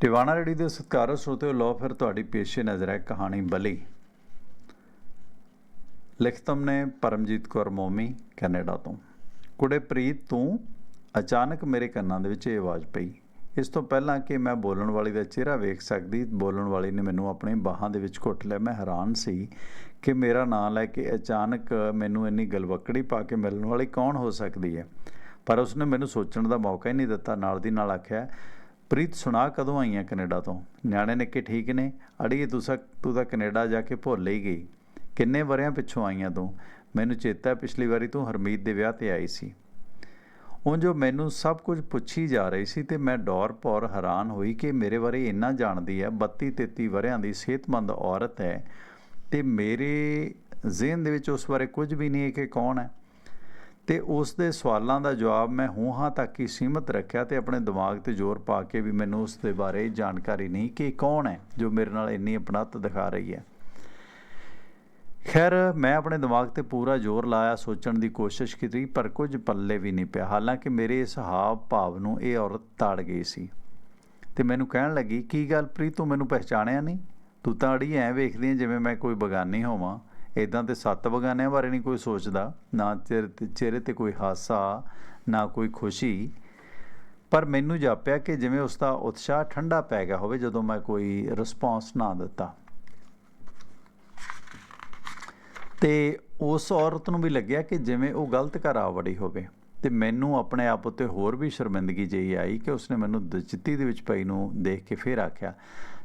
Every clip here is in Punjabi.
ਟਿਵਾਣਾ ਰੇਡੀ ਦੇ ਸਤਿਕਾਰਤ ਸਰੋਤਿਓ ਲੋ ਫਿਰ ਤੁਹਾਡੀ ਪੇਸ਼ੇ ਨਜ਼ਰ ਹੈ ਕਹਾਣੀ ਬਲੀ। ਲਿਖਤਮ ਨੇ ਪਰਮਜੀਤ ਕੌਰ ਮੋਮੀ, ਕੈਨੇਡਾ ਤੋਂ। ਕੁੜੇ ਪ੍ਰੀਤ, ਤੂੰ ਅਚਾਨਕ ਮੇਰੇ ਕੰਨਾਂ ਦੇ ਵਿੱਚ ਇਹ ਆਵਾਜ਼ ਪਈ। ਇਸ ਤੋਂ ਪਹਿਲਾਂ ਕਿ ਮੈਂ ਬੋਲਣ ਵਾਲੀ ਦਾ ਚਿਹਰਾ ਵੇਖ ਸਕਦੀ, ਬੋਲਣ ਵਾਲੀ ਨੇ ਮੈਨੂੰ ਆਪਣੇ ਬਾਹਾਂ ਦੇ ਵਿੱਚ ਘੁੱਟ ਲਿਆ। ਮੈਂ ਹੈਰਾਨ ਸੀ ਕਿ ਮੇਰਾ ਨਾਂ ਲੈ ਕੇ ਅਚਾਨਕ ਮੈਨੂੰ ਇੰਨੀ ਗਲਵਕੜੀ ਪਾ ਕੇ ਮਿਲਣ ਵਾਲੀ ਕੌਣ ਹੋ ਸਕਦੀ ਹੈ। ਪਰ ਉਸਨੇ ਮੈਨੂੰ ਸੋਚਣ ਦਾ ਮੌਕਾ ਹੀ ਨਹੀਂ ਦਿੱਤਾ। ਨਾਲ ਦੀ ਨਾਲ ਆਖਿਆ ਪ੍ਰੀਤ ਸੁਣਾ ਕਦੋਂ ਆਈਆਂ ਕੈਨੇਡਾ ਤੋਂ? ਨਿਆਣੇ ਨਿੱਕੇ ਠੀਕ ਨੇ? ਅੜੀਏ ਤੂੰ ਸਕ ਤੂੰ ਤਾਂ ਕੈਨੇਡਾ ਜਾ ਕੇ ਭੁੱਲ ਹੀ ਗਈ। ਕਿੰਨੇ ਵਰਿਆਂ ਪਿੱਛੋਂ ਆਈਆਂ ਤੂੰ? ਮੈਨੂੰ ਚੇਤਾ ਪਿਛਲੀ ਵਾਰੀ ਤੂੰ ਹਰਮੀਤ ਦੇ ਵਿਆਹ ਤੇ ਆਈ ਸੀ। ਉਹ ਜੋ ਮੈਨੂੰ ਸਭ ਕੁਝ ਪੁੱਛੀ ਜਾ ਰਹੀ ਸੀ ਤੇ ਮੈਂ ਡੌਰ ਪੌਰ ਹੈਰਾਨ ਹੋਈ ਕਿ ਮੇਰੇ ਬਾਰੇ ਇੰਨਾ ਜਾਣਦੀ ਹੈ 32 33 ਵਰਿਆਂ ਦੀ ਸਿਹਤਮੰਦ ਔਰਤ ਹੈ ਤੇ ਮੇਰੇ ਜ਼ਿਹਨ ਦੇ ਵਿੱਚ ਉਸ ਬਾਰੇ ਕੁਝ ਵੀ ਨਹੀਂ ਹੈ ਕਿ ਕੌਣ ਹੈ। ਤੇ ਉਸ ਦੇ ਸਵਾਲਾਂ ਦਾ ਜਵਾਬ ਮੈਂ ਹੂੰ ਹਾਂ ਤੱਕ ਹੀ ਸੀਮਤ ਰੱਖਿਆ ਤੇ ਆਪਣੇ ਦਿਮਾਗ ਤੇ ਜ਼ੋਰ ਪਾ ਕੇ ਵੀ ਮੈਨੂੰ ਉਸ ਦੇ ਬਾਰੇ ਜਾਣਕਾਰੀ ਨਹੀਂ ਕਿ ਕੌਣ ਹੈ ਜੋ ਮੇਰੇ ਨਾਲ ਇੰਨੀ ਅਪਣਤ ਦਿਖਾ ਰਹੀ ਹੈ। ਖੈਰ, ਮੈਂ ਆਪਣੇ ਦਿਮਾਗ ਤੇ ਪੂਰਾ ਜ਼ੋਰ ਲਾਇਆ, ਸੋਚਣ ਦੀ ਕੋਸ਼ਿਸ਼ ਕੀਤੀ, ਪਰ ਕੁਝ ਪੱਲੇ ਵੀ ਨਹੀਂ ਪਿਆ। ਹਾਲਾਂਕਿ ਮੇਰੇ ਇਸ ਹਾਵ ਭਾਵ ਨੂੰ ਇਹ ਔਰਤ ਤਾੜ ਗਈ ਸੀ। ਤੇ ਮੈਨੂੰ ਕਹਿਣ ਲੱਗੀ, ਕੀ ਗੱਲ ਪ੍ਰੀਤ, ਤੂੰ ਮੈਨੂੰ ਪਹਿਚਾਣਿਆ ਨਹੀਂ? ਤੂੰ ਤਾਂ ਅੜੀ ਐ ਵੇਖਦੀ ਜਿਵੇਂ ਮੈਂ ਕੋਈ ਬਗਾਨੀ ਹੋਵਾਂ। ਇਦਾਂ ਤੇ ਸੱਤ ਬਗਾਨਿਆਂ ਬਾਰੇ ਨਹੀਂ ਕੋਈ ਸੋਚਦਾ, ਨਾ ਚਿਹਰੇ ਤੇ ਚਿਹਰੇ ਤੇ ਕੋਈ ਹਾਸਾ, ਨਾ ਕੋਈ ਖੁਸ਼ੀ। ਪਰ ਮੈਨੂੰ ਜਾਪਿਆ ਕਿ ਜਿਵੇਂ ਉਸ ਦਾ ਉਤਸ਼ਾਹ ਠੰਡਾ ਪੈ ਗਿਆ ਹੋਵੇ, ਜਦੋਂ ਮੈਂ ਕੋਈ ਰਿਸਪੌਂਸ ਨਾ ਦਿੱਤਾ। ਤੇ ਉਸ ਔਰਤ ਨੂੰ ਵੀ ਲੱਗਿਆ ਕਿ ਜਿਵੇਂ ਉਹ ਗਲਤ ਘਰ ਆ ਵੜੀ ਹੋਵੇ। ਤੇ ਮੈਨੂੰ ਆਪਣੇ ਆਪ ਉੱਤੇ ਹੋਰ ਵੀ ਸ਼ਰਮਿੰਦਗੀ ਜਿਹੀ ਆਈ ਕਿ ਉਸਨੇ ਮੈਨੂੰ ਦਜਿੱਤੀ ਦੇ ਵਿੱਚ ਪਈ ਨੂੰ ਦੇਖ ਕੇ ਫੇਰ ਆਖਿਆ,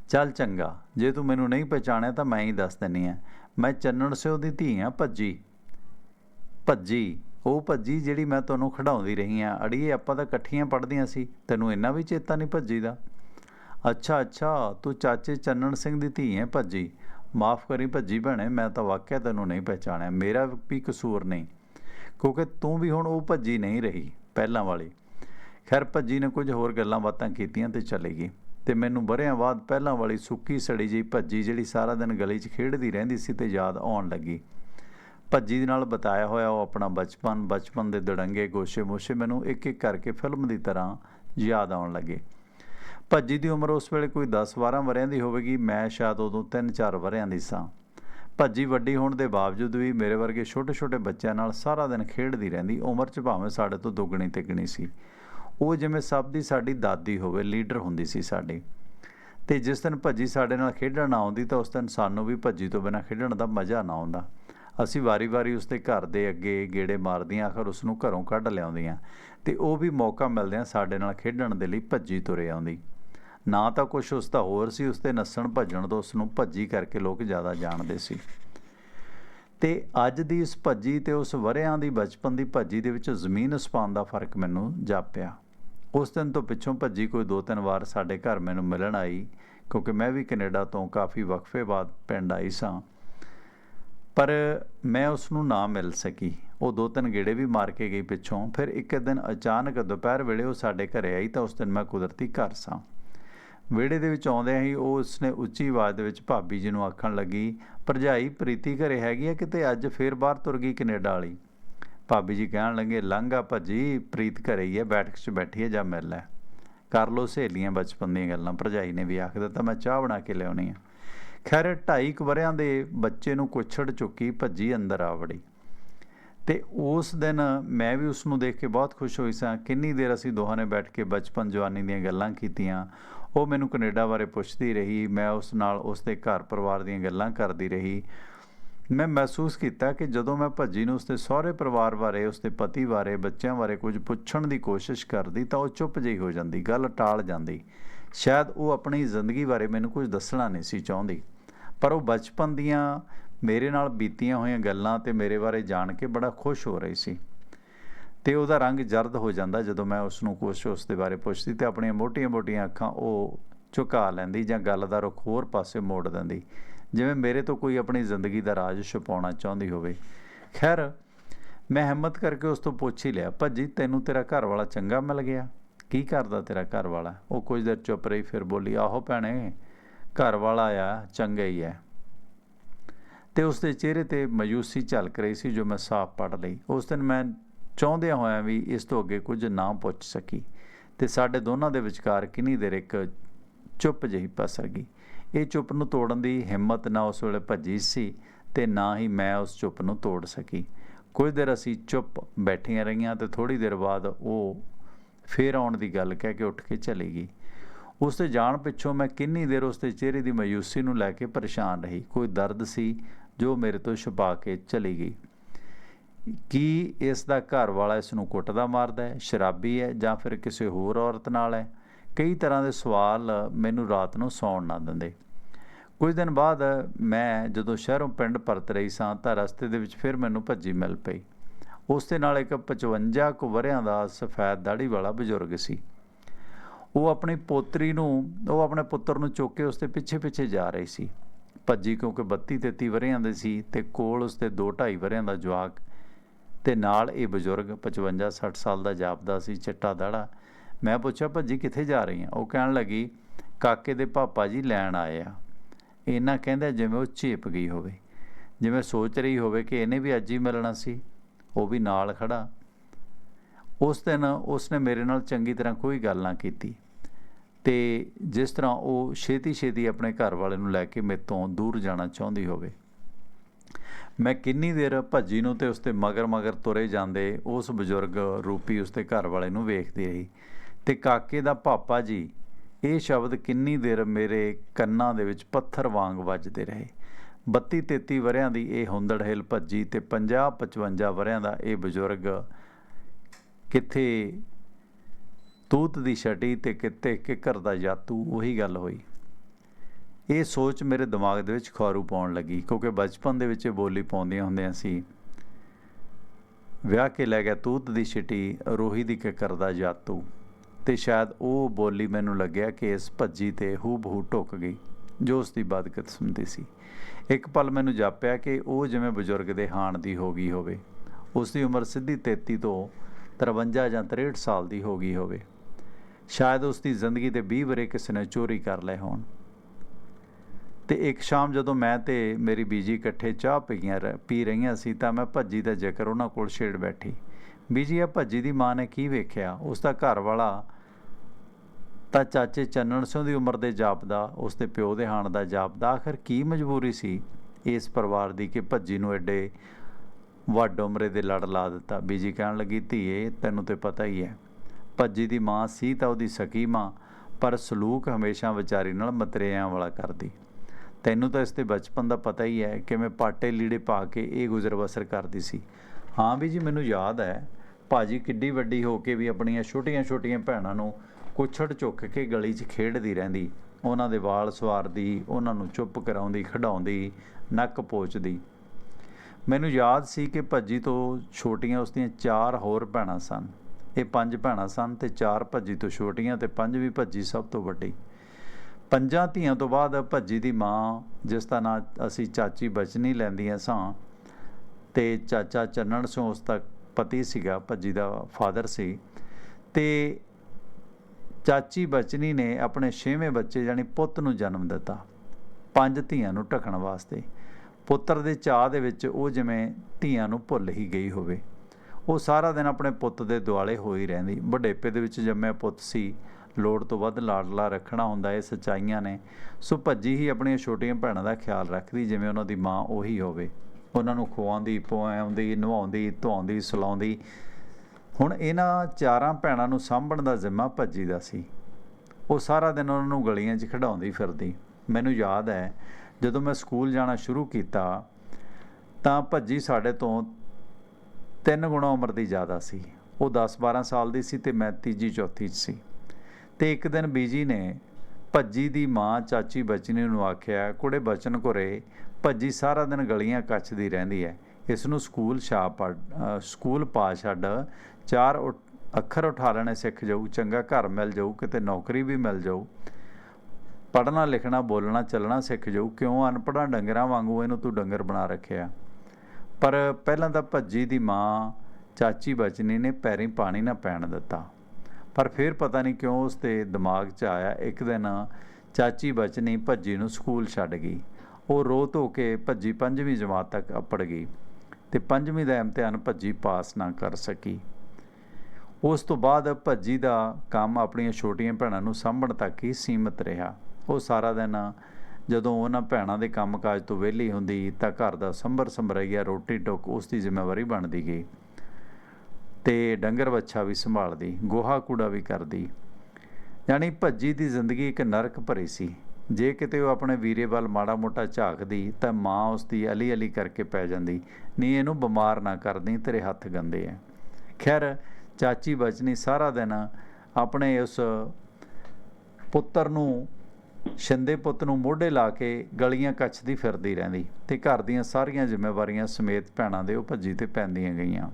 ਚੱਲ ਚੰਗਾ, ਜੇ ਤੂੰ ਮੈਨੂੰ ਨਹੀਂ ਪਛਾਣਿਆ ਤਾਂ ਮੈਂ ਹੀ ਦੱਸ ਦਿੰਨੀ ਆ। ਮੈਂ ਚੰਨਣ ਸਿਓ ਦੀ ਧੀ ਆ ਭੱਜੀ। ਭੱਜੀ। ਉਹ ਭੱਜੀ ਜਿਹੜੀ ਮੈਂ ਤੁਹਾਨੂੰ ਖੜਾਉਂਦੀ ਰਹੀ ਆ ਅੜੀਏ, ਆਪਾਂ ਤਾਂ ਇਕੱਠੀਆਂ ਪੜ੍ਹਦੀਆਂ ਸੀ। ਤੈਨੂੰ ਇੰਨਾ ਵੀ ਚੇਤਾ ਨਹੀਂ ਭੱਜੀ ਦਾ ਅੱਛਾ ਅੱਛਾ। ਤੂੰ ਚਾਚੇ ਚੰਨਣ ਸਿੰਘ ਦੀ ਧੀ ਹੈ, ਭੱਜੀ। ਮਾਫ ਕਰੀ ਭੱਜੀ ਭੈਣੇ, ਮੈਂ ਤਾਂ ਵਾਕਿਆ ਤੈਨੂੰ ਨਹੀਂ ਪਹਿਚਾਣਿਆ। ਮੇਰਾ ਵੀ ਕਸੂਰ ਨਹੀਂ। ਕਿਉਂਕਿ ਤੂੰ ਵੀ ਹੁਣ ਉਹ ਭੱਜੀ ਨਹੀਂ ਰਹੀ, ਪਹਿਲਾਂ ਵਾਲੀ। ਖੈਰ, ਭੱਜੀ ਨੇ ਕੁਝ ਹੋਰ ਗੱਲਾਂ ਬਾਤਾਂ ਕੀਤੀਆਂ ਤੇ ਚਲੀ ਗਈ। ਤੇ ਮੈਨੂੰ ਬਰਿਆਂ ਬਾਅਦ ਪਹਿਲਾਂ ਵਾਲੀ ਸੁੱਕੀ ਸੜੀ ਜਿਹੀ ਭੱਜੀ ਜਿਹੜੀ ਸਾਰਾ ਦਿਨ ਗਲੀ 'ਚ ਖੇਡਦੀ ਰਹਿੰਦੀ ਸੀ ਤੇ ਯਾਦ ਆਉਣ ਲੱਗੀ। ਭੱਜੀ ਦੇ ਨਾਲ ਬਤਾਇਆ ਹੋਇਆ ਉਹ ਆਪਣਾ ਬਚਪਨ ਬਚਪਨ ਦੇ ਦੜੰਗੇ, ਗੋਸ਼ੇ ਮੋਸ਼ੇ ਮੈਨੂੰ ਇੱਕ ਇੱਕ ਕਰਕੇ ਫਿਲਮ ਦੀ ਤਰ੍ਹਾਂ ਯਾਦ ਆਉਣ ਲੱਗੇ। ਭੱਜੀ ਦੀ ਉਮਰ ਉਸ ਵੇਲੇ ਕੋਈ 10-12 ਵਰਿਆਂ ਦੀ ਹੋਵੇਗੀ, ਮੈਂ ਸ਼ਾਇਦ ਉਦੋਂ 3-4 ਵਰਿਆਂ ਦੀ ਸਾਂ। ਭੱਜੀ ਵੱਡੀ ਹੋਣ ਦੇ ਬਾਵਜੂਦ ਵੀ ਮੇਰੇ ਵਰਗੇ ਛੋਟੇ-ਛੋਟੇ ਬੱਚਿਆਂ ਨਾਲ ਸਾਰਾ ਦਿਨ ਖੇਡਦੀ ਰਹਿੰਦੀ, ਉਮਰ 'ਚ ਭਾਵੇਂ ਸਾਡੇ ਤੋਂ ਦੁੱਗਣੀ ਤਿੱਗਣੀ ਸੀ। ਉਹ ਜਿਵੇਂ ਸਭ ਦੀ ਸਾਡੀ ਦਾਦੀ ਹੋਵੇ, ਲੀਡਰ ਹੁੰਦੀ ਸੀ ਸਾਡੀ। ਤੇ ਜਿਸ ਦਿਨ ਭੱਜੀ ਸਾਡੇ ਨਾਲ ਖੇਡਣ ਆਉਂਦੀ, ਤਾਂ ਉਸ ਦਿਨ ਸਾਨੂੰ ਵੀ ਭੱਜੀ ਤੋਂ ਬਿਨਾਂ ਖੇਡਣ ਦਾ ਮਜ਼ਾ ਨਾ ਆਉਂਦਾ। ਅਸੀਂ ਵਾਰੀ-ਵਾਰੀ ਉਸਦੇ ਘਰ ਦੇ ਅੱਗੇ ਗੇੜੇ ਮਾਰਦੀਆਂ, ਆਖਰ ਉਸ ਨੂੰ ਘਰੋਂ ਕੱਢ ਲਿਆਉਂਦੀਆਂ। ਤੇ ਉਹ ਵੀ ਮੌਕਾ ਮਿਲਦਿਆਂ ਸਾਡੇ ਨਾਲ ਖੇਡਣ ਦੇ ਲਈ ਭੱਜੀ ਤੁਰੇ ਆਉਂਦੀ। ਨਾ ਤਾਂ ਕੁਝ ਉਸ ਦਾ ਹੋਰ ਸੀ ਉਸ ਤੇ ਨੱਸਣ ਭੱਜਣ ਤੋਂ ਉਸ ਨੂੰ ਭੱਜੀ ਕਰਕੇ ਲੋਕ ਜ਼ਿਆਦਾ ਜਾਣਦੇ ਸੀ। ਤੇ ਅੱਜ ਦੀ ਇਸ ਭੱਜੀ ਤੇ ਉਸ ਵਰਿਆਂ ਦੀ ਬਚਪਨ ਦੀ ਭੱਜੀ ਦੇ ਵਿੱਚ ਜ਼ਮੀਨ ਅਸਮਾਨ ਦਾ ਫ਼ਰਕ ਮੈਨੂੰ ਜਾਪਿਆ। ਉਸ ਦਿਨ ਤੋਂ ਪਿੱਛੋਂ ਭੱਜੀ ਕੋਈ ਦੋ ਤਿੰਨ ਵਾਰ ਸਾਡੇ ਘਰ ਮੈਨੂੰ ਮਿਲਣ ਆਈ, ਕਿਉਂਕਿ ਮੈਂ ਵੀ ਕੈਨੇਡਾ ਤੋਂ ਕਾਫੀ ਵਕਫੇ ਬਾਅਦ ਪਿੰਡ ਆਈ ਸਾਂ। ਪਰ ਮੈਂ ਉਸ ਨੂੰ ਨਾ ਮਿਲ ਸਕੀ। ਉਹ ਦੋ ਤਿੰਨ ਗੇੜੇ ਵੀ ਮਾਰ ਕੇ ਗਈ ਪਿੱਛੋਂ। ਫਿਰ ਇੱਕ ਦਿਨ ਅਚਾਨਕ ਦੁਪਹਿਰ ਵੇਲੇ ਉਹ ਸਾਡੇ ਘਰੇ ਆਈ ਤਾਂ ਉਸ ਦਿਨ ਮੈਂ ਕੁਦਰਤੀ ਘਰ ਸਾਂ। ਵਿਹੜੇ ਦੇ ਵਿੱਚ ਆਉਂਦਿਆਂ ਹੀ ਉਹ ਉਸਨੇ ਉੱਚੀ ਆਵਾਜ਼ ਦੇ ਵਿੱਚ ਭਾਬੀ ਜੀ ਨੂੰ ਆਖਣ ਲੱਗੀ, ਭਰਜਾਈ, ਪ੍ਰੀਤੀ ਘਰੇ ਹੈਗੀ ਆ ਕਿਤੇ? ਅੱਜ ਫੇਰ ਬਾਹਰ ਤੁਰ ਗਈ ਕੈਨੇਡਾ ਵਾਲੀ। ਭਾਬੀ ਜੀ ਕਹਿਣ ਲੱਗੇ, ਲੰਘਾ ਭੱਜੀ, ਪ੍ਰੀਤ ਘਰੇ ਹੀ ਹੈ ਬੈਠਕ 'ਚ ਬੈਠੀ ਹੈ ਜਾਂ ਮਿਲ ਲੈ। ਕਰ ਲੋ ਸਹੇਲੀਆਂ ਬਚਪਨ ਦੀਆਂ ਗੱਲਾਂ, ਭਰਜਾਈ ਨੇ ਵੀ ਆਖ ਦਿੱਤਾ ਮੈਂ ਚਾਹ ਬਣਾ ਕੇ ਲਿਆਉਣੀ ਆ। ਖੈਰ, ਢਾਈ ਕੁ ਵਰਿਆਂ ਦੇ ਬੱਚੇ ਨੂੰ ਕੁਛੜ ਚੁੱਕੀ ਭੱਜੀ ਅੰਦਰ ਆ ਵੜੀ। ਤੇ ਉਸ ਦਿਨ ਮੈਂ ਵੀ ਉਸ ਨੂੰ ਦੇਖ ਕੇ ਬਹੁਤ ਖੁਸ਼ ਹੋਈ ਸਾਂ। ਕਿੰਨੀ ਦੇਰ ਅਸੀਂ ਦੋਹਾਂ ਨੇ ਬੈਠ ਕੇ ਬਚਪਨ ਜਵਾਨੀ ਦੀਆਂ ਗੱਲਾਂ ਕੀਤੀਆਂ, ਉਹ ਮੈਨੂੰ ਕੈਨੇਡਾ ਬਾਰੇ ਪੁੱਛਦੀ ਰਹੀ, ਮੈਂ ਉਸ ਨਾਲ ਉਸ ਦੇ ਘਰ ਪਰਿਵਾਰ ਦੀਆਂ ਗੱਲਾਂ ਕਰਦੀ ਰਹੀ। ਮੈਂ ਮਹਿਸੂਸ ਕੀਤਾ ਕਿ ਜਦੋਂ ਮੈਂ ਭੱਜੀ ਨੂੰ ਉਸਦੇ ਸਹੁਰੇ ਪਰਿਵਾਰ ਬਾਰੇ, ਉਸਦੇ ਪਤੀ ਬਾਰੇ, ਬੱਚਿਆਂ ਬਾਰੇ ਕੁਝ ਪੁੱਛਣ ਦੀ ਕੋਸ਼ਿਸ਼ ਕਰਦੀ ਤਾਂ ਉਹ ਚੁੱਪ ਜਿਹੀ ਹੋ ਜਾਂਦੀ, ਗੱਲ ਟਾਲ ਜਾਂਦੀ। ਸ਼ਾਇਦ ਉਹ ਆਪਣੀ ਜ਼ਿੰਦਗੀ ਬਾਰੇ ਮੈਨੂੰ ਕੁਝ ਦੱਸਣਾ ਨਹੀਂ ਸੀ ਚਾਹੁੰਦੀ। ਪਰ ਉਹ ਬਚਪਨ ਦੀਆਂ ਮੇਰੇ ਨਾਲ ਬੀਤੀਆਂ ਹੋਈਆਂ ਗੱਲਾਂ ਤੇ ਮੇਰੇ ਬਾਰੇ ਜਾਣ ਕੇ ਬੜਾ ਖੁਸ਼ ਹੋ ਰਹੀ ਸੀ। ਤੇ ਉਹਦਾ ਰੰਗ ਜ਼ਰਦ ਹੋ ਜਾਂਦਾ ਜਦੋਂ ਮੈਂ ਉਸ ਨੂੰ ਕੁਝ ਉਸ ਦੇ ਬਾਰੇ ਪੁੱਛਦੀ ਤੇ ਆਪਣੀਆਂ ਮੋਟੀਆਂ-ਮੋਟੀਆਂ ਅੱਖਾਂ ਉਹ ਝੁਕਾ ਲੈਂਦੀ ਜਾਂ ਗੱਲ ਦਾ ਰੁਖ ਹੋਰ ਪਾਸੇ ਮੋੜ ਦਿੰਦੀ। ਜਿਵੇਂ ਮੇਰੇ ਤੋਂ ਕੋਈ ਆਪਣੀ ਜ਼ਿੰਦਗੀ ਦਾ ਰਾਜ ਛੁਪਾਉਣਾ ਚਾਹੁੰਦੀ ਹੋਵੇ। ਖੈਰ, ਮੈਂ ਹਿੰਮਤ ਕਰਕੇ ਉਸ ਤੋਂ ਪੁੱਛ ਹੀ ਲਿਆ, ਭੱਜੀ, ਤੈਨੂੰ ਤੇਰਾ ਘਰ ਵਾਲਾ ਚੰਗਾ ਮਿਲ ਗਿਆ? ਕੀ ਕਰਦਾ ਤੇਰਾ ਘਰ ਵਾਲਾ ਉਹ ਕੁਝ ਦੇਰ ਚੁੱਪ ਰਹੀ, ਫਿਰ ਬੋਲੀ, ਆਹੋ ਭੈਣੇ ਘਰ ਵਾਲਾ ਆ ਚੰਗਾ ਹੀ ਹੈ। ਤੇ ਉਸ ਦੇ ਚਿਹਰੇ ਤੇ ਮਯੂਸੀ ਝਲਕ ਰਹੀ ਸੀ ਜੋ ਮੈਂ ਸਾਫ਼ ਪੜ ਲਈ। ਉਸ ਦਿਨ ਮੈਂ ਚਾਹੁੰਦਿਆਂ ਹੋਇਆਂ ਵੀ ਇਸ ਤੋਂ ਅੱਗੇ ਕੁਝ ਨਾ ਪੁੱਛ ਸਕੀ ਤੇ ਸਾਡੇ ਦੋਨਾਂ ਦੇ ਵਿਚਕਾਰ ਕਿੰਨੀ ਦੇਰ ਇੱਕ ਚੁੱਪ ਜਿਹੀ ਪਸਰ ਗਈ। ਇਹ ਚੁੱਪ ਨੂੰ ਤੋੜਨ ਦੀ ਹਿੰਮਤ ਨਾ ਉਸ ਵੇਲੇ ਭੱਜੀ ਸੀ ਤੇ ਨਾ ਹੀ ਮੈਂ ਉਸ ਚੁੱਪ ਨੂੰ ਤੋੜ ਸਕੀ। ਕੁਝ ਦੇਰ ਅਸੀਂ ਚੁੱਪ ਬੈਠੀਆਂ ਰਹੀਆਂ ਤੇ ਥੋੜੀ ਦੇਰ ਬਾਅਦ ਉਹ ਫੇਰ ਆਉਣ ਦੀ ਗੱਲ ਕਹਿ ਕੇ ਉੱਠ ਕੇ ਚਲੀ ਗਈ। ਉਸ 'ਤੇ ਜਾਣ ਪਿੱਛੋਂ ਮੈਂ ਕਿੰਨੀ ਦੇਰ ਉਸ ਦੇ ਚਿਹਰੇ ਦੀ ਮਾਯੂਸੀ ਨੂੰ ਲੈ ਕੇ ਪਰੇਸ਼ਾਨ ਰਹੀ। ਕੋਈ ਦਰਦ ਸੀ ਜੋ ਮੇਰੇ ਤੋਂ ਛੁਪਾ ਕੇ ਚਲੀ ਗਈ। ਕੀ ਇਸ ਦਾ ਘਰ ਵਾਲਾ ਇਸ ਨੂੰ ਕੁੱਟਦਾ ਮਾਰਦਾ ਹੈ, ਸ਼ਰਾਬੀ ਹੈ ਜਾਂ ਫਿਰ ਕਿਸੇ ਹੋਰ ਔਰਤ ਨਾਲ ਹੈ? ਕਈ ਤਰ੍ਹਾਂ ਦੇ ਸਵਾਲ ਮੈਨੂੰ ਰਾਤ ਨੂੰ ਸੌਣ ਨਾ ਦਿੰਦੇ। ਕੁਝ ਦਿਨ ਬਾਅਦ ਮੈਂ ਜਦੋਂ ਸ਼ਹਿਰੋਂ ਪਿੰਡ ਪਰਤ ਰਹੀ ਸਾਂ ਤਾਂ ਰਸਤੇ ਦੇ ਵਿੱਚ ਫਿਰ ਮੈਨੂੰ ਭੱਜੀ ਮਿਲ ਪਈ। ਉਸ ਦੇ ਨਾਲ ਇੱਕ 55 ਕੁ ਵਰਿਆਂ ਦਾ ਸਫੈਦ ਦਾੜੀ ਵਾਲਾ ਬਜ਼ੁਰਗ ਸੀ। ਉਹ ਆਪਣੀ ਪੋਤਰੀ ਨੂੰ, ਉਹ ਆਪਣੇ ਪੁੱਤਰ ਨੂੰ ਚੁੱਕ ਕੇ ਉਸ ਦੇ ਪਿੱਛੇ ਪਿੱਛੇ ਜਾ ਰਹੀ ਸੀ। ਭੱਜੀ ਕਿਉਂਕਿ 32 33 ਵਰਿਆਂ ਦੇ ਸੀ ਤੇ ਕੋਲ ਉਸ ਦੇ 2 2.5 ਵਰਿਆਂ ਦਾ ਜਵਾਕ ਤੇ ਨਾਲ ਇਹ ਬਜ਼ੁਰਗ 55 60 ਸਾਲ ਦਾ ਜਾਪਦਾ ਸੀ, ਚਿੱਟਾ ਦਾੜਾ ਮੈਂ ਪੁੱਛਿਆ, ਭੱਜੀ ਕਿੱਥੇ ਜਾ ਰਹੀ ਆ? ਉਹ ਕਹਿਣ ਲੱਗੀ, ਕਾਕੇ ਦੇ ਪਾਪਾ ਜੀ ਲੈਣ ਆਏ ਆ। ਇਹਨਾਂ ਕਹਿੰਦਾ ਜਿਵੇਂ ਉਹ ਝੇਪ ਗਈ ਹੋਵੇ, ਜਿਵੇਂ ਸੋਚ ਰਹੀ ਹੋਵੇ ਕਿ ਇਹਨੇ ਵੀ ਅੱਜ ਹੀ ਮਿਲਣਾ ਸੀ, ਉਹ ਵੀ ਨਾਲ ਖੜਾ। ਉਸ ਦਿਨ ਉਸਨੇ ਮੇਰੇ ਨਾਲ ਚੰਗੀ ਤਰ੍ਹਾਂ ਕੋਈ ਗੱਲ ਨਾ ਕੀਤੀ ਤੇ ਜਿਸ ਤਰ੍ਹਾਂ ਉਹ ਛੇਤੀ ਛੇਤੀ ਆਪਣੇ ਘਰ ਵਾਲੇ ਨੂੰ ਲੈ ਕੇ ਮੇਰੇ ਤੋਂ ਦੂਰ ਜਾਣਾ ਚਾਹੁੰਦੀ ਹੋਵੇ। ਮੈਂ ਕਿੰਨੀ ਦੇਰ ਭੱਜੀ ਨੂੰ ਤੇ ਉਸਤੇ ਮਗਰ ਮਗਰ ਤੁਰੇ ਜਾਂਦੇ ਉਸ ਬਜ਼ੁਰਗ ਰੂਪੀ ਉਸਦੇ ਘਰ ਵਾਲੇ ਨੂੰ ਵੇਖਦੀ ਰਹੀ। ਤੇ ਕਾਕੇ ਦਾ ਪਾਪਾ ਜੀ, ਇਹ ਸ਼ਬਦ ਕਿੰਨੀ ਦੇਰ ਮੇਰੇ ਕੰਨਾਂ ਦੇ ਵਿੱਚ ਪੱਥਰ ਵਾਂਗ ਵੱਜਦੇ ਰਹੇ। 32 33 ਵਰਿਆਂ ਦੀ ਇਹ ਹੁੰਦੜ ਹਿਲ ਭੱਜੀ ਤੇ 50 55 ਵਰਿਆਂ ਦਾ ਇਹ ਬਜ਼ੁਰਗ ਕਿੱਥੇ ਤੂਤ ਦੀ ਛਟੀ ਤੇ ਕਿਤੇ ਕਿਕਰ ਦਾ ਜਾਤੂ ਉਹੀ ਗੱਲ ਹੋਈ। ਇਹ ਸੋਚ ਮੇਰੇ ਦਿਮਾਗ ਦੇ ਵਿੱਚ ਖੌਰੂ ਪਾਉਣ ਲੱਗੀ, ਕਿਉਂਕਿ ਬਚਪਨ ਦੇ ਵਿੱਚ ਇਹ ਬੋਲੀ ਪਾਉਂਦੀਆਂ ਹੁੰਦੀਆਂ ਸੀ, ਵਿਆਹ ਕੇ ਲੈ ਗਿਆ ਤੂਤ ਦੀ ਛਟੀ, ਰੋਹੀ ਦੀ ਕਿਕਰ ਦਾ ਜਾਤੂ ਤੇ ਸ਼ਾਇਦ ਉਹ ਬੋਲੀ ਮੈਨੂੰ ਲੱਗਿਆ ਕਿ ਇਸ ਭੱਜੀ ਤੇ ਹੂ ਬਹੂ ਟੁੱਕ ਗਈ, ਜੋ ਉਸ ਦੀ ਬਦਕਤ ਸੁਣਦੀ ਸੀ। ਇੱਕ ਪਲ ਮੈਨੂੰ ਜਾਪਿਆ ਕਿ ਉਹ ਜਿਵੇਂ ਬਜ਼ੁਰਗ ਦੇ ਹਾਣ ਦੀ ਹੋ ਗਈ ਹੋਵੇ ਉਸ ਦੀ ਉਮਰ ਸਿੱਧੀ 33 ਤੋਂ 53 ਜਾਂ 63 ਸਾਲ ਦੀ ਹੋ ਗਈ ਹੋਵੇ। ਸ਼ਾਇਦ ਉਸ ਦੀ ਜ਼ਿੰਦਗੀ ਦੇ 20 ਬਰੇ ਕਿਸੇ ਨੇ ਚੋਰੀ ਕਰ ਲਏ ਹੋਣ। ਤੇ ਇੱਕ ਸ਼ਾਮ ਜਦੋਂ ਮੈਂ ਤੇ ਮੇਰੀ ਬੀਜੀ ਇਕੱਠੇ ਚਾਹ ਪੀਆਂ ਪੀ ਰਹੀਆਂ ਸੀ ਤਾਂ ਮੈਂ ਭੱਜੀ ਦਾ ਜ਼ਿਕਰ ਉਹਨਾਂ ਕੋਲ ਛੇੜ ਬੈਠੀ। ਬੀਜੀ ਆ ਭੱਜੀ ਦੀ ਮਾਂ ਨੇ ਕੀ ਵੇਖਿਆ? ਉਸ ਦਾ ਘਰ ਵਾਲਾ ਤਾਂ ਚਾਚੇ ਚੰਨਣ ਸਿੰਘ ਦੀ ਉਮਰ ਦੇ ਜਾਪਦਾ ਉਸ ਦੇ ਪਿਓ ਦੇ ਹਾਣ ਦਾ ਜਾਪਦਾ, ਆਖਰ ਕੀ ਮਜਬੂਰੀ ਸੀ ਇਸ ਪਰਿਵਾਰ ਦੀ ਕਿ ਭੱਜੀ ਨੂੰ ਐਡੇ ਵੱਡ ਉਮਰੇ ਦੇ ਲੜ ਲਾ ਦਿੱਤਾ। ਬੀਜੀ ਕਹਿਣ ਲੱਗੀ, ਧੀਏ, ਤੈਨੂੰ ਤੇ ਪਤਾ ਹੀ ਹੈ, ਭੱਜੀ ਦੀ ਮਾਂ ਸੀ ਤਾਂ ਉਹਦੀ ਸਕੀ ਮਾਂ, ਪਰ ਸਲੂਕ ਹਮੇਸ਼ਾ ਵਿਚਾਰੀ ਨਾਲ ਮਤਰੇਆਂ ਵਾਲਾ ਕਰਦੀ। ਤੈਨੂੰ ਤਾਂ ਇਸ ਤੇ ਬਚਪਨ ਦਾ ਪਤਾ ਹੀ ਹੈ ਕਿ ਮੈਂ ਪਾਟੇ ਲੀੜੇ ਪਾ ਕੇ ਇਹ ਗੁਜ਼ਰ ਬਸਰ ਕਰਦੀ ਸੀ। ਹਾਂ ਵੀ ਜੀ ਮੈਨੂੰ ਯਾਦ ਹੈ, ਭਾਜੀ ਕਿੱਡੀ ਵੱਡੀ ਹੋ ਕੇ ਵੀ ਆਪਣੀਆਂ ਛੋਟੀਆਂ-ਛੋਟੀਆਂ ਭੈਣਾਂ ਨੂੰ ਕੁਛੜ ਚੁੱਕ ਕੇ ਗਲੀ 'ਚ ਖੇਡਦੀ ਰਹਿੰਦੀ। ਉਹਨਾਂ ਦੇ ਵਾਲ ਸਵਾਰਦੀ ਉਹਨਾਂ ਨੂੰ ਚੁੱਪ ਕਰਾਉਂਦੀ, ਖਿਡਾਉਂਦੀ, ਨੱਕ ਪੋਚਦੀ। ਮੈਨੂੰ ਯਾਦ ਸੀ ਕਿ ਭੱਜੀ ਤੋਂ ਛੋਟੀਆਂ ਉਸ ਦੀਆਂ ਚਾਰ ਹੋਰ ਭੈਣਾਂ ਸਨ। ਇਹ ਪੰਜ ਭੈਣਾਂ ਸਨ ਤੇ ਚਾਰ ਭੱਜੀ ਤੋਂ ਛੋਟੀਆਂ ਤੇ ਪੰਜਵੀਂ ਭੱਜੀ ਸਭ ਤੋਂ ਵੱਡੀ। ਪੰਜਾਂ ਧੀਆਂ ਤੋਂ ਬਾਅਦ ਭੱਜੀ ਦੀ ਮਾਂ, ਜਿਸ ਦਾ ਨਾਂ ਅਸੀਂ ਚਾਚੀ ਬਚਨੀ ਲੈਂਦੀਆਂ ਸਾਂ, ਤੇ ਚਾਚਾ ਚੰਨਣ ਸਿੰਘ ਉਸ ਦਾ ਪਤੀ ਸੀਗਾ, ਭੱਜੀ ਦਾ ਫਾਦਰ ਸੀ। ਤੇ ਚਾਚੀ ਬਚਨੀ ਨੇ ਆਪਣੇ ਛੇਵੇਂ ਬੱਚੇ ਯਾਨੀ ਪੁੱਤ ਨੂੰ ਜਨਮ ਦਿੱਤਾ। ਪੰਜ ਧੀਆਂ ਨੂੰ ਢਕਣ ਵਾਸਤੇ। ਪੁੱਤਰ ਦੇ ਚਾਹ ਦੇ ਵਿੱਚ ਉਹ ਜਿਵੇਂ ਧੀਆਂ ਨੂੰ ਭੁੱਲ ਹੀ ਗਈ ਹੋਵੇ। ਉਹ ਸਾਰਾ ਦਿਨ ਆਪਣੇ ਪੁੱਤ ਦੇ ਦੁਆਲੇ ਹੋਈ ਰਹਿੰਦੀ। ਵੱਡੇਪੇ ਦੇ ਵਿੱਚ ਜੰਮਿਆ ਪੁੱਤ ਸੀ। ਲੋੜ ਤੋਂ ਵੱਧ ਲਾਡਲਾ ਰੱਖਣਾ ਹੁੰਦਾ, ਇਹ ਸਚਾਈਆਂ ਨੇ। ਸੋ ਭੱਜੀ ਹੀ ਆਪਣੀਆਂ ਛੋਟੀਆਂ ਭੈਣਾਂ ਦਾ ਖਿਆਲ ਰੱਖਦੀ, ਜਿਵੇਂ ਉਹਨਾਂ ਦੀ ਮਾਂ ਉਹੀ ਹੋਵੇ। ਉਹਨਾਂ ਨੂੰ ਖਵਾਉਂਦੀ ਪਵਾਉਂਦੀ, ਨਵਾਉਂਦੀ, ਧਵਾਉਂਦੀ, ਸਲਾਉਂਦੀ। ਹੁਣ ਇਹਨਾਂ ਚਾਰਾਂ ਭੈਣਾਂ ਨੂੰ ਸਾਂਭਣ ਦਾ ਜ਼ਿੰਮਾ ਭੱਜੀ ਦਾ ਸੀ। ਉਹ ਸਾਰਾ ਦਿਨ ਉਹਨਾਂ ਨੂੰ ਗਲੀਆਂ 'ਚ ਖਿਡਾਉਂਦੀ ਫਿਰਦੀ। ਮੈਨੂੰ ਯਾਦ ਹੈ, ਜਦੋਂ ਮੈਂ ਸਕੂਲ ਜਾਣਾ ਸ਼ੁਰੂ ਕੀਤਾ, ਤਾਂ ਭੱਜੀ ਸਾਡੇ ਤੋਂ ਤਿੰਨ ਗੁਣਾ ਉਮਰ ਦੀ ਜ਼ਿਆਦਾ ਸੀ। ਉਹ 10-12 ਸਾਲ ਦੀ ਸੀ ਤੇ ਮੈਂ ਤੀਜੀ ਚੌਥੀ 'ਚ ਸੀ। ਤੇ ਇੱਕ ਦਿਨ ਬੀਜੀ ਨੇ ਭੱਜੀ ਦੀ ਮਾਂ ਚਾਚੀ ਬਚਨੀ ਨੂੰ ਆਖਿਆ, ਕੁੜੇ ਬਚਨ ਕੋਰੇ ਭੱਜੀ ਸਾਰਾ ਦਿਨ ਗਲੀਆਂ ਕੱਚਦੀ ਰਹਿੰਦੀ ਹੈ। ਇਸ ਨੂੰ ਸਕੂਲ ਛਾਪ ਸਕੂਲ ਪਾ ਛੱਡ ਚਾਰ ਅੱਖਰ ਉਠਾ ਲੈਣੇ ਸਿੱਖ ਜਾਊ, ਚੰਗਾ ਘਰ ਮਿਲ ਜਾਊ, ਕਿਤੇ ਨੌਕਰੀ ਵੀ ਮਿਲ ਜਾਊ। ਪੜ੍ਹਨਾ, ਲਿਖਣਾ, ਬੋਲਣਾ, ਚੱਲਣਾ ਸਿੱਖ ਜਾਊ। ਕਿਉਂ? ਅਨਪੜ੍ਹਾਂ ਡੰਗਰਾਂ ਵਾਂਗੂ ਇਹਨੂੰ ਤੂੰ ਡੰਗਰ ਬਣਾ ਰੱਖਿਆ। ਪਰ ਪਹਿਲਾਂ ਤਾਂ ਭੱਜੀ ਦੀ ਮਾਂ, ਚਾਚੀ ਬਚਨੀ ਨੇ ਪੈਰੀਂ ਪਾਣੀ ਨਾ ਪੈਣ ਦਿੱਤਾ। ਪਰ ਫਿਰ ਪਤਾ ਨਹੀਂ ਕਿਉਂ ਉਸ ਦੇ ਦਿਮਾਗ 'ਚ ਆਇਆ, ਇੱਕ ਦਿਨ ਚਾਚੀ ਬਚਨੀ ਭੱਜੀ ਨੂੰ ਸਕੂਲ ਛੱਡ ਗਈ। ਉਹ ਰੋ ਧੋ ਕੇ ਭੱਜੀ ਪੰਜਵੀਂ ਜਮਾਤ ਤੱਕ ਅਪੜ ਗਈ ਤੇ ਪੰਜਵੀਂ ਦਾ ਇਮਤਿਹਾਨ ਭੱਜੀ ਪਾਸ ਨਾ ਕਰ ਸਕੀ। ਉਸ ਤੋਂ ਬਾਅਦ ਭੱਜੀ ਦਾ ਕੰਮ ਆਪਣੀਆਂ ਛੋਟੀਆਂ ਭੈਣਾਂ ਨੂੰ ਸਾਂਭਣ ਤੱਕ ਹੀ ਸੀਮਿਤ ਰਿਹਾ। ਉਹ ਸਾਰਾ ਦਿਨ ਜਦੋਂ ਉਹਨਾਂ ਭੈਣਾਂ ਦੇ ਕੰਮਕਾਜ ਤੋਂ ਵਿਹਲੀ ਹੁੰਦੀ ਤਾਂ ਘਰ ਦਾ ਸੰਭਰ ਸੰਭਰਈਆ ਰੋਟੀ ਟੁੱਕ ਉਸ ਦੀ ਜ਼ਿੰਮੇਵਾਰੀ ਬਣਦੀ ਗਈ ਤੇ ਡੰਗਰ ਵੱਛਾ ਵੀ ਸੰਭਾਲਦੀ, ਗੋਹਾ ਕੂੜਾ ਵੀ ਕਰਦੀ। ਯਾਨੀ ਭੱਜੀ ਦੀ ਜ਼ਿੰਦਗੀ ਇੱਕ ਨਰਕ ਭਰੀ ਸੀ। ਜੇ ਕਿਤੇ ਉਹ ਆਪਣੇ ਵੀਰੇ ਵੱਲ ਮਾੜਾ ਮੋਟਾ ਝਾਕਦੀ ਤਾਂ ਮਾਂ ਉਸ ਦੀ ਅਲੀ ਅਲੀ ਕਰਕੇ ਪੈ ਜਾਂਦੀ। ਨਹੀਂ ਇਹਨੂੰ ਬਿਮਾਰ ਨਾ ਕਰਦੀ, ਤੇਰੇ ਹੱਥ ਗੰਦੇ ਐ। ਖੈਰ ਚਾਚੀ ਬਚਨੀ ਸਾਰਾ ਦਿਨ ਆਪਣੇ ਉਸ ਪੁੱਤਰ ਨੂੰ ਸ਼ਿੰਦੇ ਪੁੱਤ ਨੂੰ ਮੋਢੇ ਲਾ ਕੇ ਗਲੀਆਂ ਕੱਛਦੀ ਫਿਰਦੀ ਰਹਿੰਦੀ ਤੇ ਘਰ ਦੀਆਂ ਸਾਰੀਆਂ ਜ਼ਿੰਮੇਵਾਰੀਆਂ ਸਮੇਤ ਭੈਣਾਂ ਦੇ ਉਹ ਭੱਜੀ ਤੇ ਪੈਂਦੀਆਂ ਗਈਆਂ।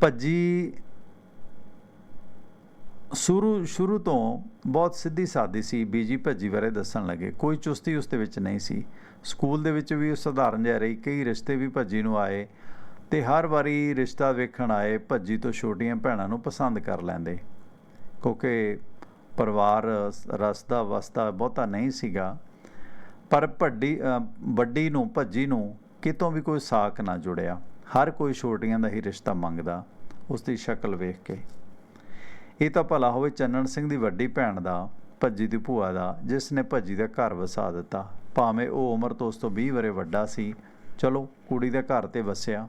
ਭੱਜੀ ਸ਼ੁਰੂ ਸ਼ੁਰੂ ਤੋਂ ਬਹੁਤ ਸਿੱਧੀ ਸਾਦੀ ਸੀ, ਬੀਜੀ ਭੱਜੀ ਬਾਰੇ ਦੱਸਣ ਲੱਗੇ। ਕੋਈ ਚੁਸਤੀ ਉਸ ਦੇ ਵਿੱਚ ਨਹੀਂ ਸੀ। ਸਕੂਲ ਦੇ ਵਿੱਚ ਵੀ ਉਹ ਸਧਾਰਨ ਜਿਹਾ ਰਹੀ, ਕਈ ਰਿਸ਼ਤੇ ਵੀ ਭੱਜੀ ਨੂੰ ਆਏ। ਤੇ ਹਰ ਵਾਰੀ ਰਿਸ਼ਤਾ ਵੇਖਣ ਆਏ, ਭੱਜੀ ਤੋਂ ਛੋਟੀਆਂ ਭੈਣਾਂ ਨੂੰ ਪਸੰਦ ਕਰ ਲੈਂਦੇ। ਕਿਉਂਕਿ ਪਰਿਵਾਰ ਰਸਦਾ ਵਸਦਾ ਬਹੁਤਾ ਨਹੀਂ ਸੀਗਾ। ਪਰ ਭੱਡੀ ਵੱਡੀ ਨੂੰ, ਭੱਜੀ ਨੂੰ ਕਿਤੋਂ ਵੀ ਕੋਈ ਸਾਕ ਨਾ ਜੁੜਿਆ। ਹਰ ਕੋਈ ਛੋਟੀਆਂ ਦਾ ਹੀ ਰਿਸ਼ਤਾ ਮੰਗਦਾ ਉਸ ਦੀ ਸ਼ਕਲ ਵੇਖ ਕੇ। ਇਹ ਤਾਂ ਭਲਾ ਹੋਵੇ ਚੰਨਣ ਸਿੰਘ ਦੀ ਵੱਡੀ ਭੈਣ ਦਾ, ਭੱਜੀ ਦੀ ਭੂਆ ਦਾ, ਜਿਸ ਨੇ ਭੱਜੀ ਦਾ ਘਰ ਵਸਾ ਦਿੱਤਾ। ਭਾਵੇਂ ਉਹ ਉਮਰ ਤੋਂ ਉਸ ਤੋਂ 20 ਵਰੇ ਵੱਡਾ ਸੀ, ਚਲੋ ਕੁੜੀ ਦੇ ਘਰ ਤੇ ਵਸਿਆ।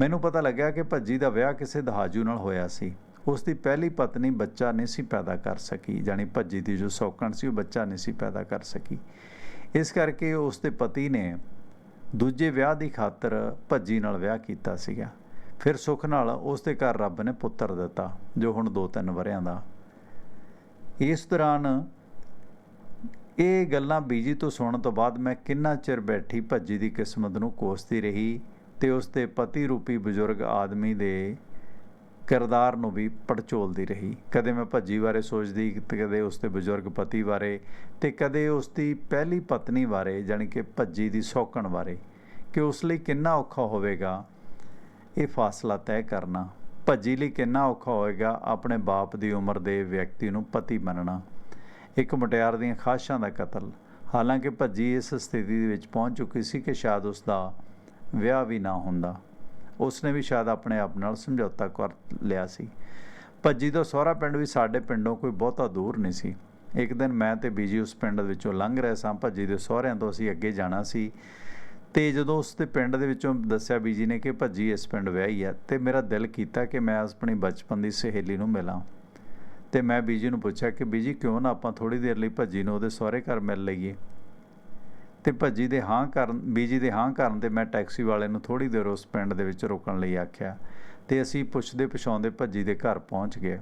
ਮੈਨੂੰ ਪਤਾ ਲੱਗਿਆ ਕਿ ਭੱਜੀ ਦਾ ਵਿਆਹ ਕਿਸੇ ਦਹਾਜੂ ਨਾਲ ਹੋਇਆ ਸੀ। ਉਸ ਦੀ ਪਹਿਲੀ ਪਤਨੀ ਬੱਚਾ ਨਹੀਂ ਸੀ ਪੈਦਾ ਕਰ ਸਕੀ ਜਾਨੀ ਭੱਜੀ ਦੀ ਜੋ ਸੌਕਣ ਸੀ ਉਹ ਬੱਚਾ ਨਹੀਂ ਸੀ ਪੈਦਾ ਕਰ ਸਕੀ। ਇਸ ਕਰਕੇ ਉਸ ਦੇ ਪਤੀ ਨੇ ਦੂਜੇ ਵਿਆਹ ਦੀ ਖਾਤਰ ਭੱਜੀ ਨਾਲ ਵਿਆਹ ਕੀਤਾ ਸੀਗਾ। ਫਿਰ ਸੁੱਖ ਨਾਲ ਉਸ ਦੇ ਘਰ ਰੱਬ ਨੇ ਪੁੱਤਰ ਦਿੱਤਾ, ਜੋ ਹੁਣ 2-3 ਵਰਿਆਂ ਦਾ। ਇਸ ਦੌਰਾਨ ਇਹ ਗੱਲਾਂ ਬੀਜੀ ਤੋਂ ਸੁਣਨ ਤੋਂ ਬਾਅਦ ਮੈਂ ਕਿੰਨਾ ਚਿਰ ਬੈਠੀ ਭੱਜੀ ਦੀ ਕਿਸਮਤ ਨੂੰ ਕੋਸਦੀ ਰਹੀ ਤੇ ਉਸ ਦੇ ਪਤੀ ਰੂਪੀ ਬਜ਼ੁਰਗ ਆਦਮੀ ਦੇ ਕਿਰਦਾਰ ਨੂੰ ਵੀ ਪੜਚੋਲਦੀ ਰਹੀ। ਕਦੇ ਮੈਂ ਭੱਜੀ ਬਾਰੇ ਸੋਚਦੀ ਤੇ ਕਦੇ ਉਸ ਦੇ ਬਜ਼ੁਰਗ ਪਤੀ ਬਾਰੇ ਤੇ ਕਦੇ ਉਸ ਦੀ ਪਹਿਲੀ ਪਤਨੀ ਬਾਰੇ, ਜਾਣੀ ਕਿ ਭੱਜੀ ਦੀ ਸੌਕਣ ਬਾਰੇ ਕਿ ਉਸ ਲਈ ਕਿੰਨਾ ਔਖਾ ਹੋਵੇਗਾ ਇਹ ਫਾਸਲਾ ਤੈਅ ਕਰਨਾ। ਭੱਜੀ ਲਈ ਕਿੰਨਾ ਔਖਾ ਹੋਵੇਗਾ ਆਪਣੇ ਬਾਪ ਦੀ ਉਮਰ ਦੇ ਵਿਅਕਤੀ ਨੂੰ ਪਤੀ ਮੰਨਣਾ। ਇੱਕ ਮੁਟਿਆਰ ਦੀਆਂ ਖਾਸ਼ਾਂ ਦਾ ਕਤਲ। ਹਾਲਾਂਕਿ ਭੱਜੀ ਇਸ ਸਥਿਤੀ ਦੇ ਵਿੱਚ ਪਹੁੰਚ ਚੁੱਕੀ ਸੀ ਕਿ ਸ਼ਾਇਦ ਉਸ ਦਾ ਵਿਆਹ ਵੀ ਨਾ ਹੁੰਦਾ। ਉਸਨੇ ਵੀ ਸ਼ਾਇਦ ਆਪਣੇ ਆਪ ਨਾਲ ਸਮਝੌਤਾ ਕਰ ਲਿਆ ਸੀ। ਭੱਜੀ ਤੋਂ ਸਹੁਰਾ ਪਿੰਡ ਵੀ ਸਾਡੇ ਪਿੰਡੋਂ ਕੋਈ ਬਹੁਤਾ ਦੂਰ ਨਹੀਂ ਸੀ। ਇੱਕ ਦਿਨ ਮੈਂ ਤੇ ਬੀਜੀ ਉਸ ਪਿੰਡ ਵਿੱਚੋਂ ਲੰਘ ਰਹੇ ਸਾਂ। ਭੱਜੀ ਦੇ ਸਹੁਰਿਆਂ ਤੋਂ ਅਸੀਂ ਅੱਗੇ ਜਾਣਾ ਸੀ ਤੇ ਜਦੋਂ ਉਸ ਦੇ ਪਿੰਡ ਦੇ ਵਿੱਚੋਂ ਦੱਸਿਆ ਬੀਜੀ ਨੇ ਕਿ ਭੱਜੀ ਇਸ ਪਿੰਡ ਵਿਆਹੀ ਆ ਤੇ ਮੇਰਾ ਦਿਲ ਕੀਤਾ ਕਿ ਮੈਂ ਆਪਣੀ ਬਚਪਨ ਦੀ ਸਹੇਲੀ ਨੂੰ ਮਿਲਾਂ। ਤੇ ਮੈਂ ਬੀਜੀ ਨੂੰ ਪੁੱਛਿਆ ਕਿ ਬੀਜੀ ਕਿਉਂ ਨਾ ਆਪਾਂ ਥੋੜੀ ਦੇਰ ਲਈ ਭੱਜੀ ਨੂੰ ਉਹਦੇ ਸਹੁਰੇ ਘਰ ਮਿਲ ਲਈਏ। ਤੇ ਭੱਜੀ ਦੇ ਹਾਂ ਕਰਨ, ਬੀਜੀ ਦੇ ਹਾਂ ਕਰਨ ਤੇ ਮੈਂ ਟੈਕਸੀ ਵਾਲੇ ਨੂੰ ਥੋੜੀ ਦੇਰ ਉਸ ਪਿੰਡ ਦੇ ਵਿੱਚ ਰੁਕਣ ਲਈ ਆਖਿਆ ਤੇ ਅਸੀਂ ਪੁੱਛਦੇ ਪਛਾਉਂਦੇ ਭੱਜੀ ਦੇ ਘਰ ਪਹੁੰਚ ਗਏ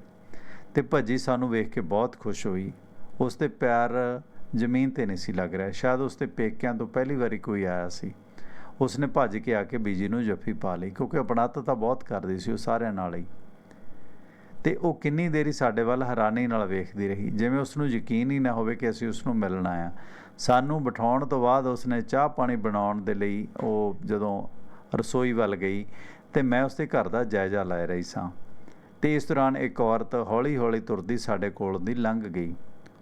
ਤੇ ਭੱਜੀ ਸਾਨੂੰ ਵੇਖ ਕੇ ਬਹੁਤ ਖੁਸ਼ ਹੋਈ। ਉਸ ਦੇ ਪੈਰ ਜ਼ਮੀਨ ਤੇ ਨਹੀਂ ਸੀ ਲੱਗ ਰਿਹਾ, ਸ਼ਾਇਦ ਉਸ ਦੇ ਪੇਕਿਆਂ ਤੋਂ ਪਹਿਲੀ ਵਾਰੀ ਕੋਈ ਆਇਆ ਸੀ। ਉਸਨੇ ਭੱਜ ਕੇ ਆ ਕੇ ਬੀਜੀ ਨੂੰ ਜੱਫੀ ਪਾ ਲਈ ਕਿਉਂਕਿ ਆਪਣਤ ਤਾਂ ਬਹੁਤ ਕਰਦੀ ਸੀ, ਉਹ ਸਾਰਿਆਂ ਨਾਲ ਹੀ। ਤੇ ਉਹ ਕਿੰਨੀ ਦੇਰੀ ਸਾਡੇ ਵੱਲ ਹੈਰਾਨੀ ਨਾਲ ਵੇਖਦੀ ਰਹੀ। ਜਿਵੇਂ ਉਸ ਨੂੰ ਯਕੀਨ ਹੀ ਨਾ ਹੋਵੇ ਕਿ ਅਸੀਂ ਉਸ ਨੂੰ ਮਿਲਣ ਆਇਆ ਸਾਨੂੰ ਬਿਠਾਉਣ ਤੋਂ ਬਾਅਦ ਉਸਨੇ ਚਾਹ ਪਾਣੀ ਬਣਾਉਣ ਦੇ ਲਈ ਉਹ ਜਦੋਂ ਰਸੋਈ ਵੱਲ ਗਈ ਤੇ ਮੈਂ ਉਸਦੇ ਘਰ ਦਾ ਜਾਇਜ਼ਾ ਲੈ ਰਹੀ ਸਾਂ। ਤੇ ਇਸ ਦੌਰਾਨ ਇੱਕ ਔਰਤ ਹੌਲੀ-ਹੌਲੀ ਤੁਰਦੀ ਸਾਡੇ ਕੋਲ ਦੀ ਲੰਘ ਗਈ।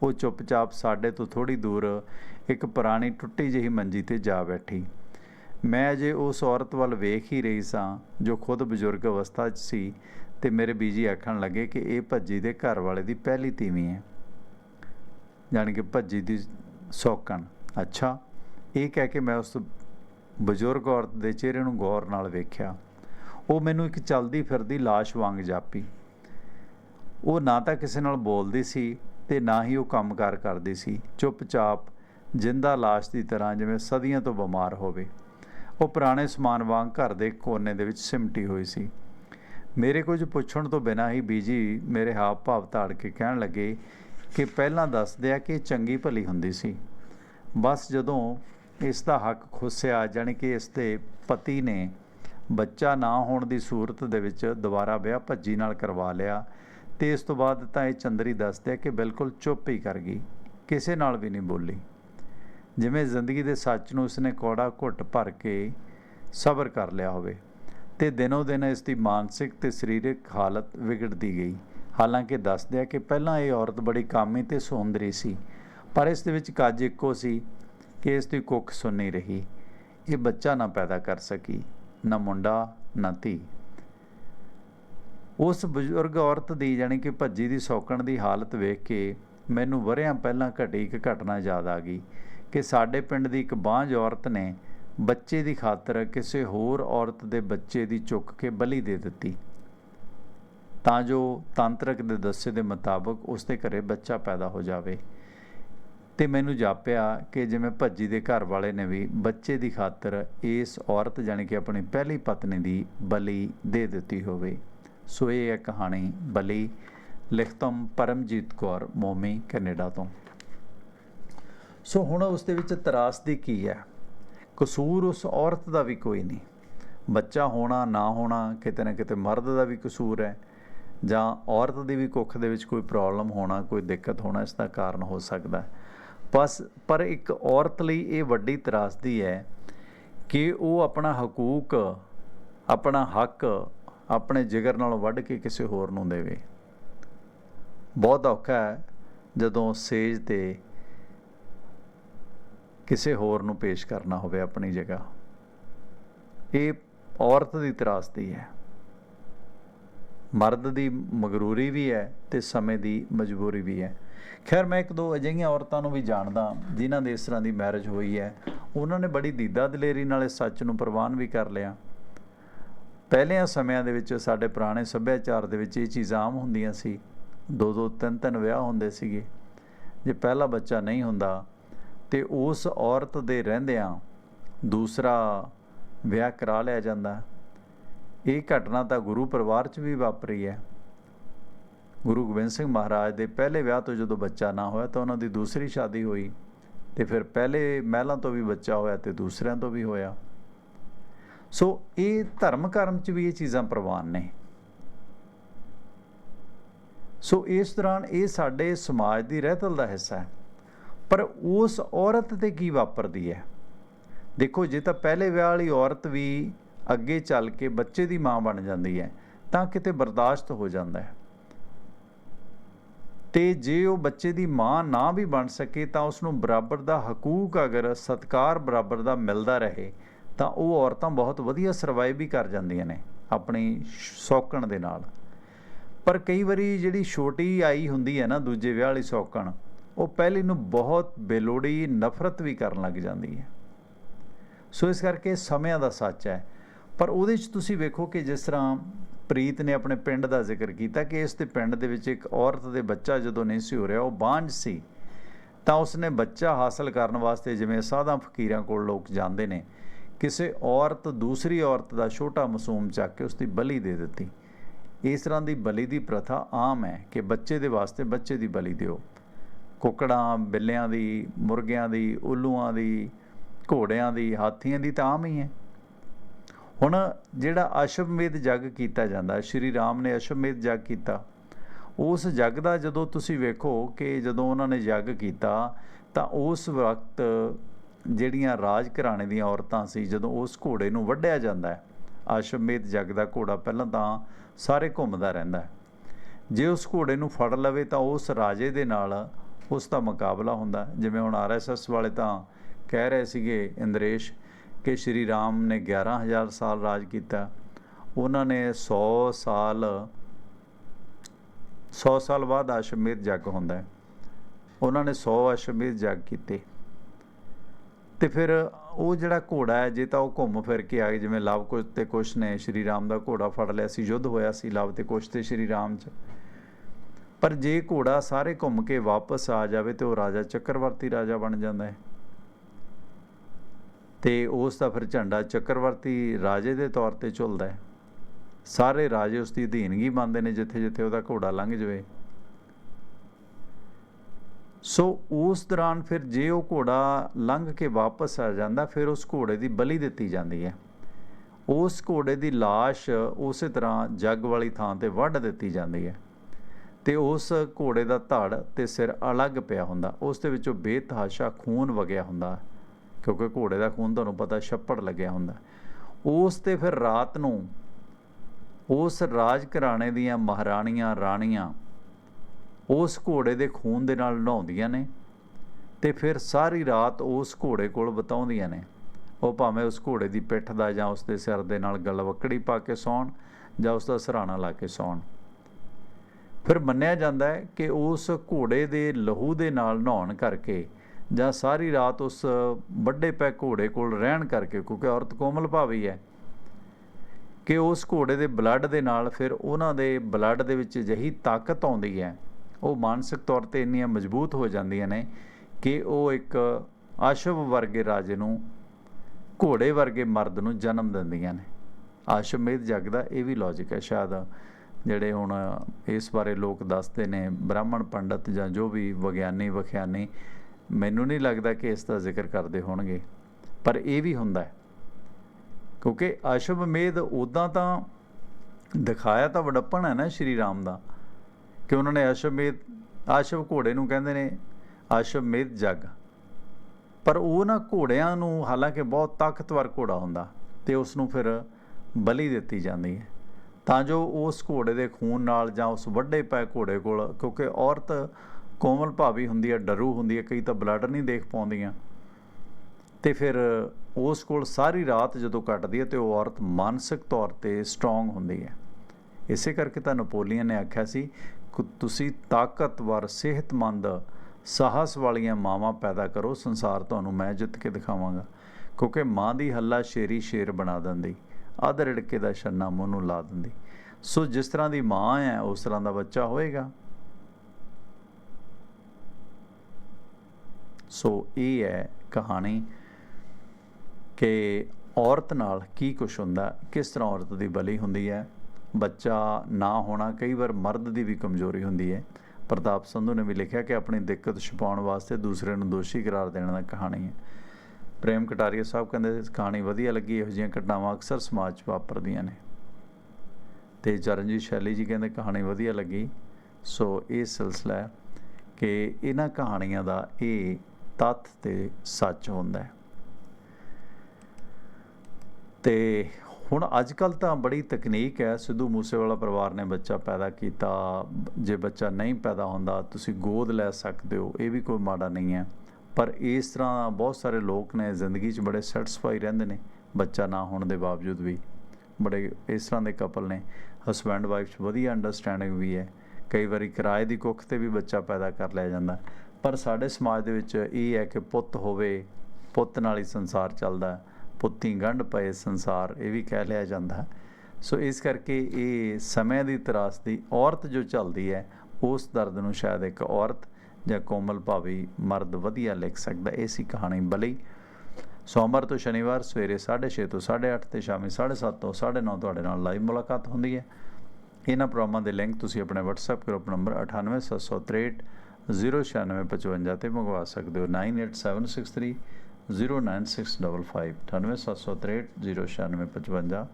ਉਹ ਚੁੱਪਚਾਪ ਸਾਡੇ ਤੋਂ ਥੋੜੀ ਦੂਰ ਇੱਕ ਪੁਰਾਣੀ ਟੁੱਟੀ ਜਿਹੀ ਮੰਜੀ ਤੇ ਜਾ ਬੈਠੀ। ਮੈਂ ਅਜੇ ਉਸ ਔਰਤ ਵੱਲ ਵੇਖ ਹੀ ਰਹੀ ਸਾਂ, ਜੋ ਖੁਦ ਬਜ਼ੁਰਗ ਅਵਸਥਾ 'ਚ ਸੀ ਤੇ ਮੇਰੇ ਬੀਜੀ ਆਖਣ ਲੱਗੇ ਕਿ ਇਹ ਭੱਜੀ ਦੇ ਘਰ ਵਾਲੇ ਦੀ ਪਹਿਲੀ ਤੀਵੀਂ ਹੈ। ਜਾਣੀ ਕਿ ਭੱਜੀ ਦੀ ਸੌਕਣ। ਅੱਛਾ, ਇਹ ਕਹਿ ਕੇ ਮੈਂ ਉਸ ਬਜ਼ੁਰਗ ਔਰਤ ਦੇ ਚਿਹਰੇ ਨੂੰ ਗੌਰ ਨਾਲ ਵੇਖਿਆ। ਉਹ ਮੈਨੂੰ ਇੱਕ ਚਲਦੀ ਫਿਰਦੀ ਲਾਸ਼ ਵਾਂਗ ਜਾਪੀ। ਉਹ ਨਾ ਤਾਂ ਕਿਸੇ ਨਾਲ ਬੋਲਦੀ ਸੀ ਤੇ ਨਾ ਹੀ ਉਹ ਕੰਮਕਾਰ ਕਰਦੀ ਸੀ। ਚੁੱਪਚਾਪ ਜਿੰਦਾ ਲਾਸ਼ ਦੀ ਤਰ੍ਹਾਂ ਜਿਵੇਂ ਸਦੀਆਂ ਤੋਂ ਬਿਮਾਰ ਹੋਵੇ। ਉਹ ਪੁਰਾਣੇ ਸਮਾਨ ਵਾਂਗ ਘਰ ਦੇ ਕੋਨੇ ਦੇ ਵਿੱਚ ਸਿਮਟੀ ਹੋਈ ਸੀ। ਮੇਰੇ ਕੁਝ ਪੁੱਛਣ ਤੋਂ ਬਿਨਾਂ ਹੀ ਬੀਜੀ ਮੇਰੇ ਹਾਵ ਭਾਵ ਤਾੜ ਕੇ ਕਹਿਣ ਲੱਗੇ ਕਿ ਪਹਿਲਾਂ ਦੱਸਦੇ ਆ ਕਿ ਇਹ ਚੰਗੀ ਭਲੀ ਹੁੰਦੀ ਸੀ। ਬਸ ਜਦੋਂ ਇਸ ਦਾ ਹੱਕ ਖੁੱਸਿਆ, ਜਾਣੀ ਕਿ ਇਸ ਦੇ ਪਤੀ ਨੇ ਬੱਚਾ ਨਾ ਹੋਣ ਦੀ ਸੂਰਤ ਦੇ ਵਿੱਚ ਦੁਬਾਰਾ ਵਿਆਹ ਭੱਜੀ ਨਾਲ ਕਰਵਾ ਲਿਆ, ਤੇ ਇਸ ਤੋਂ ਬਾਅਦ ਤਾਂ ਇਹ ਚੰਦਰੀ ਦੱਸਦੇ ਆ ਕਿ ਬਿਲਕੁਲ ਚੁੱਪ ਹੀ ਕਰ ਗਈ, ਕਿਸੇ ਨਾਲ ਵੀ ਨਹੀਂ ਬੋਲੀ। ਜਿਵੇਂ ਜ਼ਿੰਦਗੀ ਦੇ ਸੱਚ ਨੂੰ ਉਸਨੇ ਕੋੜਾ ਘੁੱਟ ਭਰ ਕੇ ਸਬਰ ਕਰ ਲਿਆ ਹੋਵੇ। ਤੇ ਦਿਨੋ ਦਿਨ ਇਸ ਦੀ ਮਾਨਸਿਕ ਤੇ ਸਰੀਰਕ ਹਾਲਤ ਵਿਗੜਦੀ ਗਈ। ਹਾਲਾਂਕਿ ਦੱਸਦੇ ਕਿ ਪਹਿਲਾਂ ਇਹ ਔਰਤ ਬੜੀ ਕਾਮੀ ਤੇ ਸੁੰਦਰੀ ਸੀ, ਪਰ ਇਸ ਦੇ ਵਿੱਚ ਕੱਜ ਇੱਕੋ ਸੀ ਕਿ ਇਸ ਦੀ ਕੁੱਖ ਸੁੰਨੀ ਰਹੀ। ਇਹ ਬੱਚਾ ਨਾ ਪੈਦਾ ਕਰ ਸਕੀ, ਨਾ ਮੁੰਡਾ, ਨਾ ਧੀ। ਉਸ ਬਜ਼ੁਰਗ ਔਰਤ ਦੀ ਜਾਣੀ ਕਿ ਭੱਜੀ ਦੀ ਸੌਕਣ ਦੀ ਹਾਲਤ ਵੇਖ ਕੇ ਮੈਨੂੰ ਵਰਿਆਂ ਪਹਿਲਾਂ ਘਟੀ ਇੱਕ ਘਟਨਾ ਯਾਦ ਆ ਗਈ ਕਿ ਸਾਡੇ ਪਿੰਡ ਦੀ ਇੱਕ ਬਾਂਝ ਔਰਤ ਨੇ ਬੱਚੇ ਦੀ ਖਾਤਰ ਕਿਸੇ ਹੋਰ ਔਰਤ ਦੇ ਬੱਚੇ ਦੀ ਚੁੱਕ ਕੇ ਬਲੀ ਦੇ ਦਿੱਤੀ। ਤਾਂ ਜੋ ਤਾਂਤਰਿਕ ਦੇ ਦੱਸੇ ਦੇ ਮੁਤਾਬਕ ਉਸ ਦੇ ਘਰੇ ਬੱਚਾ ਪੈਦਾ ਹੋ ਜਾਵੇ। ਤੇ ਮੈਨੂੰ ਜਾਪਿਆ ਕਿ ਜਿਵੇਂ ਭੱਜੀ ਦੇ ਘਰ ਵਾਲੇ ਨੇ ਵੀ ਬੱਚੇ ਦੀ ਖਾਤਰ ਇਸ ਔਰਤ ਜਾਣੀ ਕਿ ਆਪਣੀ ਪਹਿਲੀ ਪਤਨੀ ਦੀ ਬਲੀ ਦੇ ਦਿੱਤੀ ਹੋਵੇ। ਸੋ ਇਹ ਹੈ ਕਹਾਣੀ ਬਲੀ ਲਿਖਤਮ ਪਰਮਜੀਤ ਕੌਰ ਮੋਮੀ ਕੈਨੇਡਾ ਤੋਂ। ਸੋ ਹੁਣ ਉਸ ਦੇ ਵਿੱਚ ਤਰਾਸਦੀ ਕੀ ਹੈ? ਕਸੂਰ ਉਸ ਔਰਤ ਦਾ ਵੀ ਕੋਈ ਨਹੀਂ। ਬੱਚਾ ਹੋਣਾ, ਨਾ ਹੋਣਾ, ਕਿਤੇ ਨਾ ਕਿਤੇ ਮਰਦ ਦਾ ਵੀ ਕਸੂਰ ਹੈ ਜਾਂ ਔਰਤ ਦੀ ਵੀ ਕੁੱਖ ਦੇ ਵਿੱਚ ਕੋਈ ਪ੍ਰੋਬਲਮ ਹੋਣਾ, ਕੋਈ ਦਿੱਕਤ ਹੋਣਾ, ਇਸ ਦਾ ਕਾਰਨ ਹੋ ਸਕਦਾ ਬਸ, ਪਰ ਇੱਕ ਔਰਤ ਲਈ ਇਹ ਵੱਡੀ ਤਰਾਸਦੀ ਹੈ ਕਿ ਉਹ ਆਪਣਾ ਹਕੂਕ, ਆਪਣਾ ਹੱਕ ਆਪਣੇ ਜਿਗਰ ਨਾਲੋਂ ਵੱਢ ਕੇ ਕਿਸੇ ਹੋਰ ਨੂੰ ਦੇਵੇ। ਬਹੁਤ ਔਖਾ ਹੈ ਜਦੋਂ ਸੇਜ ਤੇ ਕਿਸੇ ਹੋਰ ਨੂੰ ਪੇਸ਼ ਕਰਨਾ ਹੋਵੇ ਆਪਣੀ ਜਗ੍ਹਾ। ਇਹ ਔਰਤ ਦੀ ਤਰਾਸਦੀ ਹੈ। ਮਰਦ ਦੀ ਮਗਰੂਰੀ ਵੀ ਹੈ ਤੇ ਸਮੇਂ ਦੀ ਮਜਬੂਰੀ ਵੀ ਹੈ। ਖੈਰ, ਮੈਂ ਇੱਕ ਦੋ ਅਜਿਹੀਆਂ ਔਰਤਾਂ ਨੂੰ ਵੀ ਜਾਣਦਾ ਜਿਨ੍ਹਾਂ ਦੇ ਇਸ ਤਰ੍ਹਾਂ ਦੀ ਮੈਰਿਜ ਹੋਈ ਹੈ। ਉਹਨਾਂ ਨੇ ਬੜੀ ਦੀਦਾ ਦਲੇਰੀ ਨਾਲ ਇਸ ਸੱਚ ਨੂੰ ਪ੍ਰਵਾਨ ਵੀ ਕਰ ਲਿਆ। ਪਹਿਲਿਆਂ ਸਮਿਆਂ ਦੇ ਵਿੱਚ ਸਾਡੇ ਪੁਰਾਣੇ ਸੱਭਿਆਚਾਰ ਦੇ ਵਿੱਚ ਇਹ ਚੀਜ਼ਾਂ ਆਮ ਹੁੰਦੀਆਂ ਸੀ। ਦੋ ਦੋ ਤਿੰਨ ਤਿੰਨ ਵਿਆਹ ਹੁੰਦੇ ਸੀਗੇ। ਜੇ ਪਹਿਲਾ ਬੱਚਾ ਨਹੀਂ ਹੁੰਦਾ ਤੇ ਉਸ ਔਰਤ ਦੇ ਰਹਿੰਦਿਆਂ ਦੂਸਰਾ ਵਿਆਹ ਕਰਾ ਲਿਆ ਜਾਂਦਾ। ਇਹ ਘਟਨਾ ਤਾਂ ਗੁਰੂ ਪਰਿਵਾਰ 'ਚ ਵੀ ਵਾਪਰੀ ਹੈ। ਗੁਰੂ ਗੋਬਿੰਦ ਸਿੰਘ ਮਹਾਰਾਜ ਦੇ ਪਹਿਲੇ ਵਿਆਹ ਤੋਂ ਜਦੋਂ ਬੱਚਾ ਨਾ ਹੋਇਆ ਤਾਂ ਉਹਨਾਂ ਦੀ ਦੂਸਰੀ ਸ਼ਾਦੀ ਹੋਈ ਤੇ ਫਿਰ ਪਹਿਲੇ ਮਹਿਲਾਂ ਤੋਂ ਵੀ ਬੱਚਾ ਹੋਇਆ ਤੇ ਦੂਸਰਿਆਂ ਤੋਂ ਵੀ ਹੋਇਆ। ਸੋ ਇਹ ਧਰਮ ਕਰਮ 'ਚ ਵੀ ਇਹ ਚੀਜ਼ਾਂ ਪ੍ਰਵਾਨ ਨੇ। ਸੋ ਇਸ ਦੌਰਾਨ ਇਹ ਸਾਡੇ ਸਮਾਜ ਦੀ ਰਹਿਤਲ ਦਾ ਹਿੱਸਾ ਹੈ। ਪਰ ਉਸ ਔਰਤ ਤੇ ਕੀ ਵਾਪਰਦੀ ਹੈ? ਦੇਖੋ, ਜੇ ਤਾਂ ਪਹਿਲੇ ਵਿਆਹ ਵਾਲੀ ਔਰਤ ਵੀ ਅੱਗੇ ਚੱਲ ਕੇ ਬੱਚੇ ਦੀ ਮਾਂ ਬਣ ਜਾਂਦੀ ਹੈ, ਤਾਂ ਕਿਤੇ ਬਰਦਾਸ਼ਤ ਹੋ ਜਾਂਦਾ ਹੈ। ਤੇ ਜੇ ਉਹ ਬੱਚੇ ਦੀ ਮਾਂ ਨਾ ਵੀ ਬਣ ਸਕੇ, ਤਾਂ ਉਸ ਨੂੰ ਬਰਾਬਰ ਦਾ ਹਕੂਕ ਅਗਰ ਸਤਕਾਰ ਬਰਾਬਰ ਦਾ ਮਿਲਦਾ ਰਹੇ, ਤਾਂ ਉਹ ਔਰਤਾਂ ਬਹੁਤ ਵਧੀਆ ਸਰਵਾਈਵ ਵੀ ਕਰ ਜਾਂਦੀਆਂ ਨੇ ਆਪਣੀ ਸੌਕਣ ਦੇ ਨਾਲ। ਪਰ ਕਈ ਵਾਰੀ ਜਿਹੜੀ ਛੋਟੀ ਆਈ ਹੁੰਦੀ ਹੈ ਨਾ, ਦੂਜੇ ਵਿਆਹ ਵਾਲੀ ਸੌਕਣ ਉਹ ਪਹਿਲੀ ਨੂੰ ਬਹੁਤ ਬੇਲੋੜੀ ਨਫ਼ਰਤ ਵੀ ਕਰਨ ਲੱਗ ਜਾਂਦੀ ਹੈ। ਸੋ ਇਸ ਕਰਕੇ ਸਮਿਆਂ ਦਾ ਸੱਚ ਹੈ। ਪਰ ਉਹਦੇ 'ਚ ਤੁਸੀਂ ਵੇਖੋ ਕਿ ਜਿਸ ਤਰ੍ਹਾਂ ਪ੍ਰੀਤ ਨੇ ਆਪਣੇ ਪਿੰਡ ਦਾ ਜ਼ਿਕਰ ਕੀਤਾ ਕਿ ਇਸ ਦੇ ਪਿੰਡ ਦੇ ਵਿੱਚ ਇੱਕ ਔਰਤ ਦੇ ਬੱਚਾ ਜਦੋਂ ਨਹੀਂ ਸੀ ਹੋ ਰਿਹਾ, ਉਹ ਬਾਂਝ ਸੀ, ਤਾਂ ਉਸਨੇ ਬੱਚਾ ਹਾਸਲ ਕਰਨ ਵਾਸਤੇ ਜਿਵੇਂ ਸਾਧਾਂ ਫਕੀਰਾਂ ਕੋਲ ਲੋਕ ਜਾਂਦੇ ਨੇ, ਕਿਸੇ ਔਰਤ, ਦੂਸਰੀ ਔਰਤ ਦਾ ਛੋਟਾ ਮਾਸੂਮ ਚੱਕ ਕੇ ਉਸਦੀ ਬਲੀ ਦੇ ਦਿੱਤੀ। ਇਸ ਤਰ੍ਹਾਂ ਦੀ ਬਲੀ ਦੀ ਪ੍ਰਥਾ ਆਮ ਹੈ ਕਿ ਬੱਚੇ ਦੇ ਵਾਸਤੇ ਬੱਚੇ ਦੀ ਬਲੀ ਦਿਓ। ਕੁੱਕੜਾਂ, ਬਿੱਲਿਆਂ ਦੀ, ਮੁਰਗਿਆਂ ਦੀ, ਉੱਲੂਆਂ ਦੀ, ਘੋੜਿਆਂ ਦੀ, ਹਾਥੀਆਂ ਦੀ ਤਾਂ ਆਮ ਹੀ ਹੈ। ਹੁਣ ਜਿਹੜਾ ਅਸ਼ਵਮੇਧ ਜਗ ਕੀਤਾ ਜਾਂਦਾ, ਸ਼੍ਰੀ ਰਾਮ ਨੇ ਅਸ਼ਵਮੇਧ ਜਗ ਕੀਤਾ, ਉਸ ਜਗ ਦਾ ਜਦੋਂ ਤੁਸੀਂ ਵੇਖੋ ਕਿ ਜਦੋਂ ਉਹਨਾਂ ਨੇ ਜਗ ਕੀਤਾ, ਤਾਂ ਉਸ ਵਕਤ ਜਿਹੜੀਆਂ ਰਾਜ ਘਰਾਣੇ ਦੀਆਂ ਔਰਤਾਂ ਸੀ, ਜਦੋਂ ਉਸ ਘੋੜੇ ਨੂੰ ਵੱਢਿਆ ਜਾਂਦਾ ਹੈ, ਅਸ਼ਵਮੇਧ ਜਗ ਦਾ ਘੋੜਾ ਪਹਿਲਾਂ ਤਾਂ ਸਾਰੇ ਘੁੰਮਦਾ ਰਹਿੰਦਾ ਹੈ। ਜੇ ਉਸ ਘੋੜੇ ਨੂੰ ਫੜ ਲਵੇ ਤਾਂ ਉਸ ਰਾਜੇ ਦੇ ਨਾਲ ਉਸ ਦਾ ਮੁਕਾਬਲਾ ਹੁੰਦਾ ਜਿਵੇਂ ਹੁਣ ਆਰਐਸਐਸ ਵਾਲੇ ਤਾਂ ਕਹਿ ਰਹੇ ਸੀਗੇ ਇੰਦਰੇਸ਼ ਕਿ ਸ਼੍ਰੀ ਰਾਮ ਨੇ 11000 ਸਾਲ ਰਾਜ ਕੀਤਾ। ਉਹਨਾਂ ਨੇ 100 ਸਾਲ 100 ਸਾਲ ਬਾਅਦ ਅਸ਼ਵਮੇਧ ਜਗ ਹੁੰਦਾ ਹੈ। ਉਹਨਾਂ ਨੇ 100 ਅਸ਼ਵਮੇਧ ਜਗ ਕੀਤੇ। ਤੇ ਫਿਰ ਉਹ ਜਿਹੜਾ ਘੋੜਾ ਹੈ, ਜੇ ਤਾਂ ਉਹ ਘੁੰਮ ਫਿਰ ਕੇ ਆ ਗਏ ਜਿਵੇਂ ਲਵ ਕੁਸ਼ ਤੇ ਕੁਸ਼ ਨੇ, ਸ਼੍ਰੀ ਰਾਮ ਦਾ ਘੋੜਾ ਫੜ ਲਿਆ ਸੀ, ਯੁੱਧ ਹੋਇਆ ਸੀ ਲਵ ਤੇ ਕੁਸ਼ ਤੇ ਸ਼੍ਰੀ ਰਾਮ 'ਚ। ਪਰ ਜੇ ਘੋੜਾ ਸਾਰੇ ਘੁੰਮ ਕੇ ਵਾਪਸ ਆ ਜਾਵੇ ਤੇ ਉਹ ਰਾਜਾ ਚੱਕਰਵਰਤੀ ਰਾਜਾ ਬਣ ਜਾਂਦਾ ਹੈ। ਤੇ ਉਸ ਦਾ ਫਿਰ ਝੰਡਾ ਚੱਕਰਵਰਤੀ ਰਾਜੇ ਦੇ ਤੌਰ ਤੇ ਝੁਲਦਾ ਹੈ। ਸਾਰੇ ਰਾਜੇ ਉਸ ਦੀ ਅਧੀਨਗੀ ਮੰਨਦੇ ਨੇ ਜਿੱਥੇ ਜਿੱਥੇ ਉਹਦਾ ਘੋੜਾ ਲੰਘ ਜਾਵੇ। ਸੋ ਉਸ ਦੌਰਾਨ ਫਿਰ ਜੇ ਉਹ ਘੋੜਾ ਲੰਘ ਕੇ ਵਾਪਸ ਆ ਜਾਂਦਾ, ਫਿਰ ਉਸ ਘੋੜੇ ਦੀ ਬਲੀ ਦਿੱਤੀ ਜਾਂਦੀ ਹੈ। ਉਸ ਘੋੜੇ ਦੀ লাশ ਉਸੇ ਤਰ੍ਹਾਂ ਜੱਗ ਵਾਲੀ ਥਾਂ ਤੇ ਵੱਢ ਦਿੱਤੀ ਜਾਂਦੀ ਹੈ। ਤੇ ਉਸ ਘੋੜੇ ਦਾ ਧੜ ਤੇ ਸਿਰ ਅਲੱਗ ਪਿਆ ਹੁੰਦਾ। ਉਸ ਦੇ ਵਿੱਚੋਂ ਬੇਤਹਾਸ਼ਾ ਖੂਨ ਵਗਿਆ ਹੁੰਦਾ। ਕਿਉਂਕਿ ਘੋੜੇ ਦਾ ਖੂਨ ਤੁਹਾਨੂੰ ਪਤਾ ਛੱਪੜ ਲੱਗਿਆ ਹੁੰਦਾ। ਉਸ ਤੇ ਫਿਰ ਰਾਤ ਨੂੰ ਉਸ ਰਾਜ ਘਰਾਣੇ ਦੀਆਂ ਮਹਾਰਾਣੀਆਂ ਰਾਣੀਆਂ ਉਸ ਘੋੜੇ ਦੇ ਖੂਨ ਦੇ ਨਾਲ ਨਹਾਉਂਦੀਆਂ ਨੇ ਤੇ ਫਿਰ ਸਾਰੀ ਰਾਤ ਉਸ ਘੋੜੇ ਕੋਲ ਬਿਤਾਉਂਦੀਆਂ ਨੇ। ਉਹ ਭਾਵੇਂ ਉਸ ਘੋੜੇ ਦੀ ਪਿੱਠ ਦਾ ਜਾਂ ਉਸ ਦੇ ਸਿਰ ਦੇ ਨਾਲ ਗਲਵੱਕੜੀ ਪਾ ਕੇ ਸੌਣ ਜਾਂ ਉਸ ਦਾ ਸਰਾਣਾ ਲਾ ਕੇ ਸੌਣ। ਫਿਰ ਮੰਨਿਆ ਜਾਂਦਾ ਹੈ ਕਿ ਉਸ ਘੋੜੇ ਦੇ ਲਹੂ ਦੇ ਨਾਲ ਨਹਾਉਣ ਕਰਕੇ ਜਾਂ ਸਾਰੀ ਰਾਤ ਉਸ ਵੱਡੇ ਪੈ ਘੋੜੇ ਕੋਲ ਰਹਿਣ ਕਰਕੇ, ਕਿਉਂਕਿ ਔਰਤ ਕੋਮਲ ਭਾਵੀ ਹੈ, ਕਿ ਉਸ ਘੋੜੇ ਦੇ ਬਲੱਡ ਦੇ ਨਾਲ ਫਿਰ ਉਹਨਾਂ ਦੇ ਬਲੱਡ ਦੇ ਵਿੱਚ ਜਹੀ ਤਾਕਤ ਆਉਂਦੀ ਹੈ, ਉਹ ਮਾਨਸਿਕ ਤੌਰ ਤੇ ਇੰਨੀਆਂ ਮਜ਼ਬੂਤ ਹੋ ਜਾਂਦੀਆਂ ਨੇ ਕਿ ਉਹ ਇੱਕ ਆਸ਼ਵ ਵਰਗੇ ਰਾਜੇ ਨੂੰ, ਘੋੜੇ ਵਰਗੇ ਮਰਦ ਨੂੰ ਜਨਮ ਦਿੰਦੀਆਂ ਨੇ। ਆਸ਼ਵਮੇਧ ਜਗ ਦਾ ਇਹ ਵੀ ਲੌਜੀਕ ਹੈ, ਸ਼ਾਇਦ ਜਿਹੜੇ ਹੁਣ ਇਸ ਬਾਰੇ ਲੋਕ ਦੱਸਦੇ ਨੇ, ਬ੍ਰਾਹਮਣ ਪੰਡਤ ਜਾਂ ਜੋ ਵੀ ਵਿਗਿਆਨੀ ਵਿਖਿਆਨੀ ਮੈਨੂੰ ਨਹੀਂ ਲੱਗਦਾ ਕਿ ਇਸ ਦਾ ਜ਼ਿਕਰ ਕਰਦੇ ਹੋਣਗੇ। ਪਰ ਇਹ ਵੀ ਹੁੰਦਾ ਹੈ, ਕਿਉਂਕਿ ਅਸ਼ਵਮੇਧ ਉਦਾਂ ਤਾਂ ਦਿਖਾਇਆ ਤਾਂ ਵਡੱਪਣ ਹੈ ਨਾ ਸ਼੍ਰੀ ਰਾਮ ਦਾ, ਕਿ ਉਹਨਾਂ ਨੇ ਅਸ਼ਵਮੇਧ ਆਸ਼ਵ ਘੋੜੇ ਨੂੰ ਕਹਿੰਦੇ ਨੇ ਅਸ਼ਵਮੇਧ ਜਗ। ਪਰ ਉਹ ਨਾ ਘੋੜਿਆਂ ਨੂੰ ਹਾਲਾਂਕਿ ਬਹੁਤ ਤਾਕਤਵਰ ਘੋੜਾ ਹੁੰਦਾ ਤੇ ਉਸ ਨੂੰ ਫਿਰ ਬਲੀ ਦਿੱਤੀ ਜਾਂਦੀ ਹੈ। ਤਾਂ ਜੋ ਉਸ ਘੋੜੇ ਦੇ ਖੂਨ ਨਾਲ ਜਾਂ ਉਸ ਵੱਡੇ ਪੈ ਘੋੜੇ ਕੋਲ, ਕਿਉਂਕਿ ਔਰਤ ਕੋਮਲ ਭਾਵੀ ਹੁੰਦੀ ਹੈ, ਡਰੂ ਹੁੰਦੀ ਹੈ, ਕਈ ਤਾਂ ਬਲੱਡ ਨਹੀਂ ਦੇਖ ਪਾਉਂਦੀਆਂ। ਤੇ ਫਿਰ ਉਸ ਕੋਲ ਸਾਰੀ ਰਾਤ ਜਦੋਂ ਕੱਟਦੀ ਹੈ ਤੇ ਉਹ ਔਰਤ ਮਾਨਸਿਕ ਤੌਰ ਤੇ ਸਟਰੋਂਗ ਹੁੰਦੀ ਹੈ। ਇਸੇ ਕਰਕੇ ਤਾਂ ਨਪੋਲੀਅਨ ਨੇ ਆਖਿਆ ਸੀ ਕਿ ਤੁਸੀਂ ਤਾਕਤਵਰ, ਸਿਹਤਮੰਦ, ਸਾਹਸ ਵਾਲੀਆਂ ਮਾਵਾਂ ਪੈਦਾ ਕਰੋ, ਸੰਸਾਰ ਤੁਹਾਨੂੰ ਮੈਂ ਜਿੱਤ ਕੇ ਦਿਖਾਵਾਂਗਾ। ਕਿਉਂਕਿ ਮਾਂ ਦੀ ਹੱਲਾ ਸ਼ੇਰੀ ਸ਼ੇਰ ਬਣਾ ਦਿੰਦੀ। ਅੱਧ ਰਿੜਕੇ ਦਾ ਛੰਨਾ ਮੂੰਹ ਨੂੰ ਲਾ ਦਿੰਦੀ। ਸੋ ਜਿਸ ਤਰ੍ਹਾਂ ਦੀ ਮਾਂ ਹੈ, ਉਸ ਤਰ੍ਹਾਂ ਦਾ ਬੱਚਾ ਹੋਏਗਾ। ਸੋ ਇਹ ਹੈ ਕਹਾਣੀ ਕਿ ਔਰਤ ਨਾਲ ਕੀ ਕੁਝ ਹੁੰਦਾ, ਕਿਸ ਤਰ੍ਹਾਂ ਔਰਤ ਦੀ ਬਲੀ ਹੁੰਦੀ ਹੈ। ਬੱਚਾ ਨਾ ਹੋਣਾ ਕਈ ਵਾਰ ਮਰਦ ਦੀ ਵੀ ਕਮਜ਼ੋਰੀ ਹੁੰਦੀ ਹੈ। ਪ੍ਰਤਾਪ ਸੰਧੂ ਨੇ ਵੀ ਲਿਖਿਆ ਕਿ ਆਪਣੀ ਦਿੱਕਤ ਛੁਪਾਉਣ ਵਾਸਤੇ ਦੂਸਰੇ ਨੂੰ ਦੋਸ਼ੀ ਕਰਾਰ ਦੇਣ ਦਾ ਕਹਾਣੀ ਹੈ। ਪ੍ਰੇਮ ਕਟਾਰੀਆ ਸਾਹਿਬ ਕਹਿੰਦੇ ਕਹਾਣੀ ਵਧੀਆ ਲੱਗੀ, ਇਹੋ ਜਿਹੀਆਂ ਘਟਨਾਵਾਂ ਅਕਸਰ ਸਮਾਜ 'ਚ ਵਾਪਰਦੀਆਂ ਨੇ। ਤੇ ਚਰਨਜੀਤ ਸ਼ੈਲੀ ਜੀ ਕਹਿੰਦੇ, ਕਹਾਣੀ ਵਧੀਆ ਲੱਗੀ। ਸੋ ਇਹ ਸਿਲਸਿਲਾ ਹੈ ਕਿ ਇਹਨਾਂ ਕਹਾਣੀਆਂ ਦਾ ਇਹ ਤੱਥ ਤੇ ਸੱਚ ਹੁੰਦਾ ਹੈ। ਤੇ ਹੁਣ ਅੱਜ ਕੱਲ ਤਾਂ ਬੜੀ ਤਕਨੀਕ ਹੈ, ਸਿੱਧੂ ਮੂਸੇਵਾਲਾ ਪਰਿਵਾਰ ਨੇ ਬੱਚਾ ਪੈਦਾ ਕੀਤਾ। ਜੇ ਬੱਚਾ ਨਹੀਂ ਪੈਦਾ ਹੁੰਦਾ, ਤੁਸੀਂ ਗੋਦ ਲੈ ਸਕਦੇ ਹੋ, ਇਹ ਵੀ ਕੋਈ ਮਾੜਾ ਨਹੀਂ ਹੈ। ਪਰ ਇਸ ਤਰ੍ਹਾਂ ਬਹੁਤ ਸਾਰੇ ਲੋਕ ਨੇ ਜ਼ਿੰਦਗੀ 'ਚ ਬੜੇ ਸੈਟੀਸਫਾਈ ਰਹਿੰਦੇ ਨੇ, ਬੱਚਾ ਨਾ ਹੋਣ ਦੇ ਬਾਵਜੂਦ ਵੀ। ਬੜੇ ਇਸ ਤਰ੍ਹਾਂ ਦੇ ਕਪਲ ਨੇ। ਹਸਬੈਂਡ ਵਾਈਫ 'ਚ ਵਧੀਆ ਅੰਡਰਸਟੈਂਡਿੰਗ ਵੀ ਹੈ। ਕਈ ਵਾਰੀ ਕਿਰਾਏ ਦੀ ਕੁੱਖ ਤੇ ਵੀ ਬੱਚਾ ਪੈਦਾ ਕਰ ਲਿਆ ਜਾਂਦਾ। ਪਰ ਸਾਡੇ ਸਮਾਜ ਦੇ ਵਿੱਚ ਇਹ ਹੈ ਕਿ ਪੁੱਤ ਹੋਵੇ, ਪੁੱਤ ਨਾਲ ਹੀ ਸੰਸਾਰ ਚੱਲਦਾ ਪੁੱਤੀ ਗੰਢ ਪਏ ਸੰਸਾਰ, ਇਹ ਵੀ ਕਹਿ ਲਿਆ ਜਾਂਦਾ। ਸੋ ਇਸ ਕਰਕੇ ਇਹ ਸਮੇਂ ਦੀ ਤਰਾਸਦੀ ਔਰਤ ਜੋ ਚੱਲਦੀ ਹੈ, ਉਸ ਦਰਦ ਨੂੰ ਸ਼ਾਇਦ ਇੱਕ ਔਰਤ ਜਾਂ ਕੋਮਲ ਭਾਵੀ ਮਰਦ ਵਧੀਆ ਲਿਖ ਸਕਦਾ, ਇਹ ਸੀ ਕਹਾਣੀ ਬਲੀ। ਸੋਮਵਾਰ ਤੋਂ ਸ਼ਨੀਵਾਰ ਸਵੇਰੇ 6:30 ਤੋਂ 8:30 ਤੇ ਸ਼ਾਮੀ 7:30 ਤੋਂ 9:30 ਤੁਹਾਡੇ ਨਾਲ ਲਾਈਵ ਮੁਲਾਕਾਤ ਹੁੰਦੀ ਹੈ। ਇਹਨਾਂ ਪ੍ਰੋਗਰਾਮਾਂ ਦੇ ਲਿੰਕ ਤੁਸੀਂ ਆਪਣੇ WhatsApp ਗਰੁੱਪ ਨੰਬਰ 98763 09655 ਤੇ ਮੰਗਵਾ ਸਕਦੇ ਹੋ। 98763 09655 98763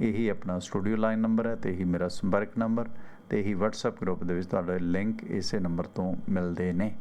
ਇਹੀ ਆਪਣਾ ਸਟੂਡੀਓ ਲਾਈਨ ਨੰਬਰ ਹੈ ਤੇ ਇਹੀ ਮੇਰਾ ਸੰਪਰਕ ਨੰਬਰ ਤੇ ਹੀ WhatsApp ਗਰੁੱਪ ਦੇ ਵਿੱਚ ਤੁਹਾਡੇ ਲਿੰਕ ਇਸੇ ਨੰਬਰ ਤੋਂ ਮਿਲਦੇ ਨੇ।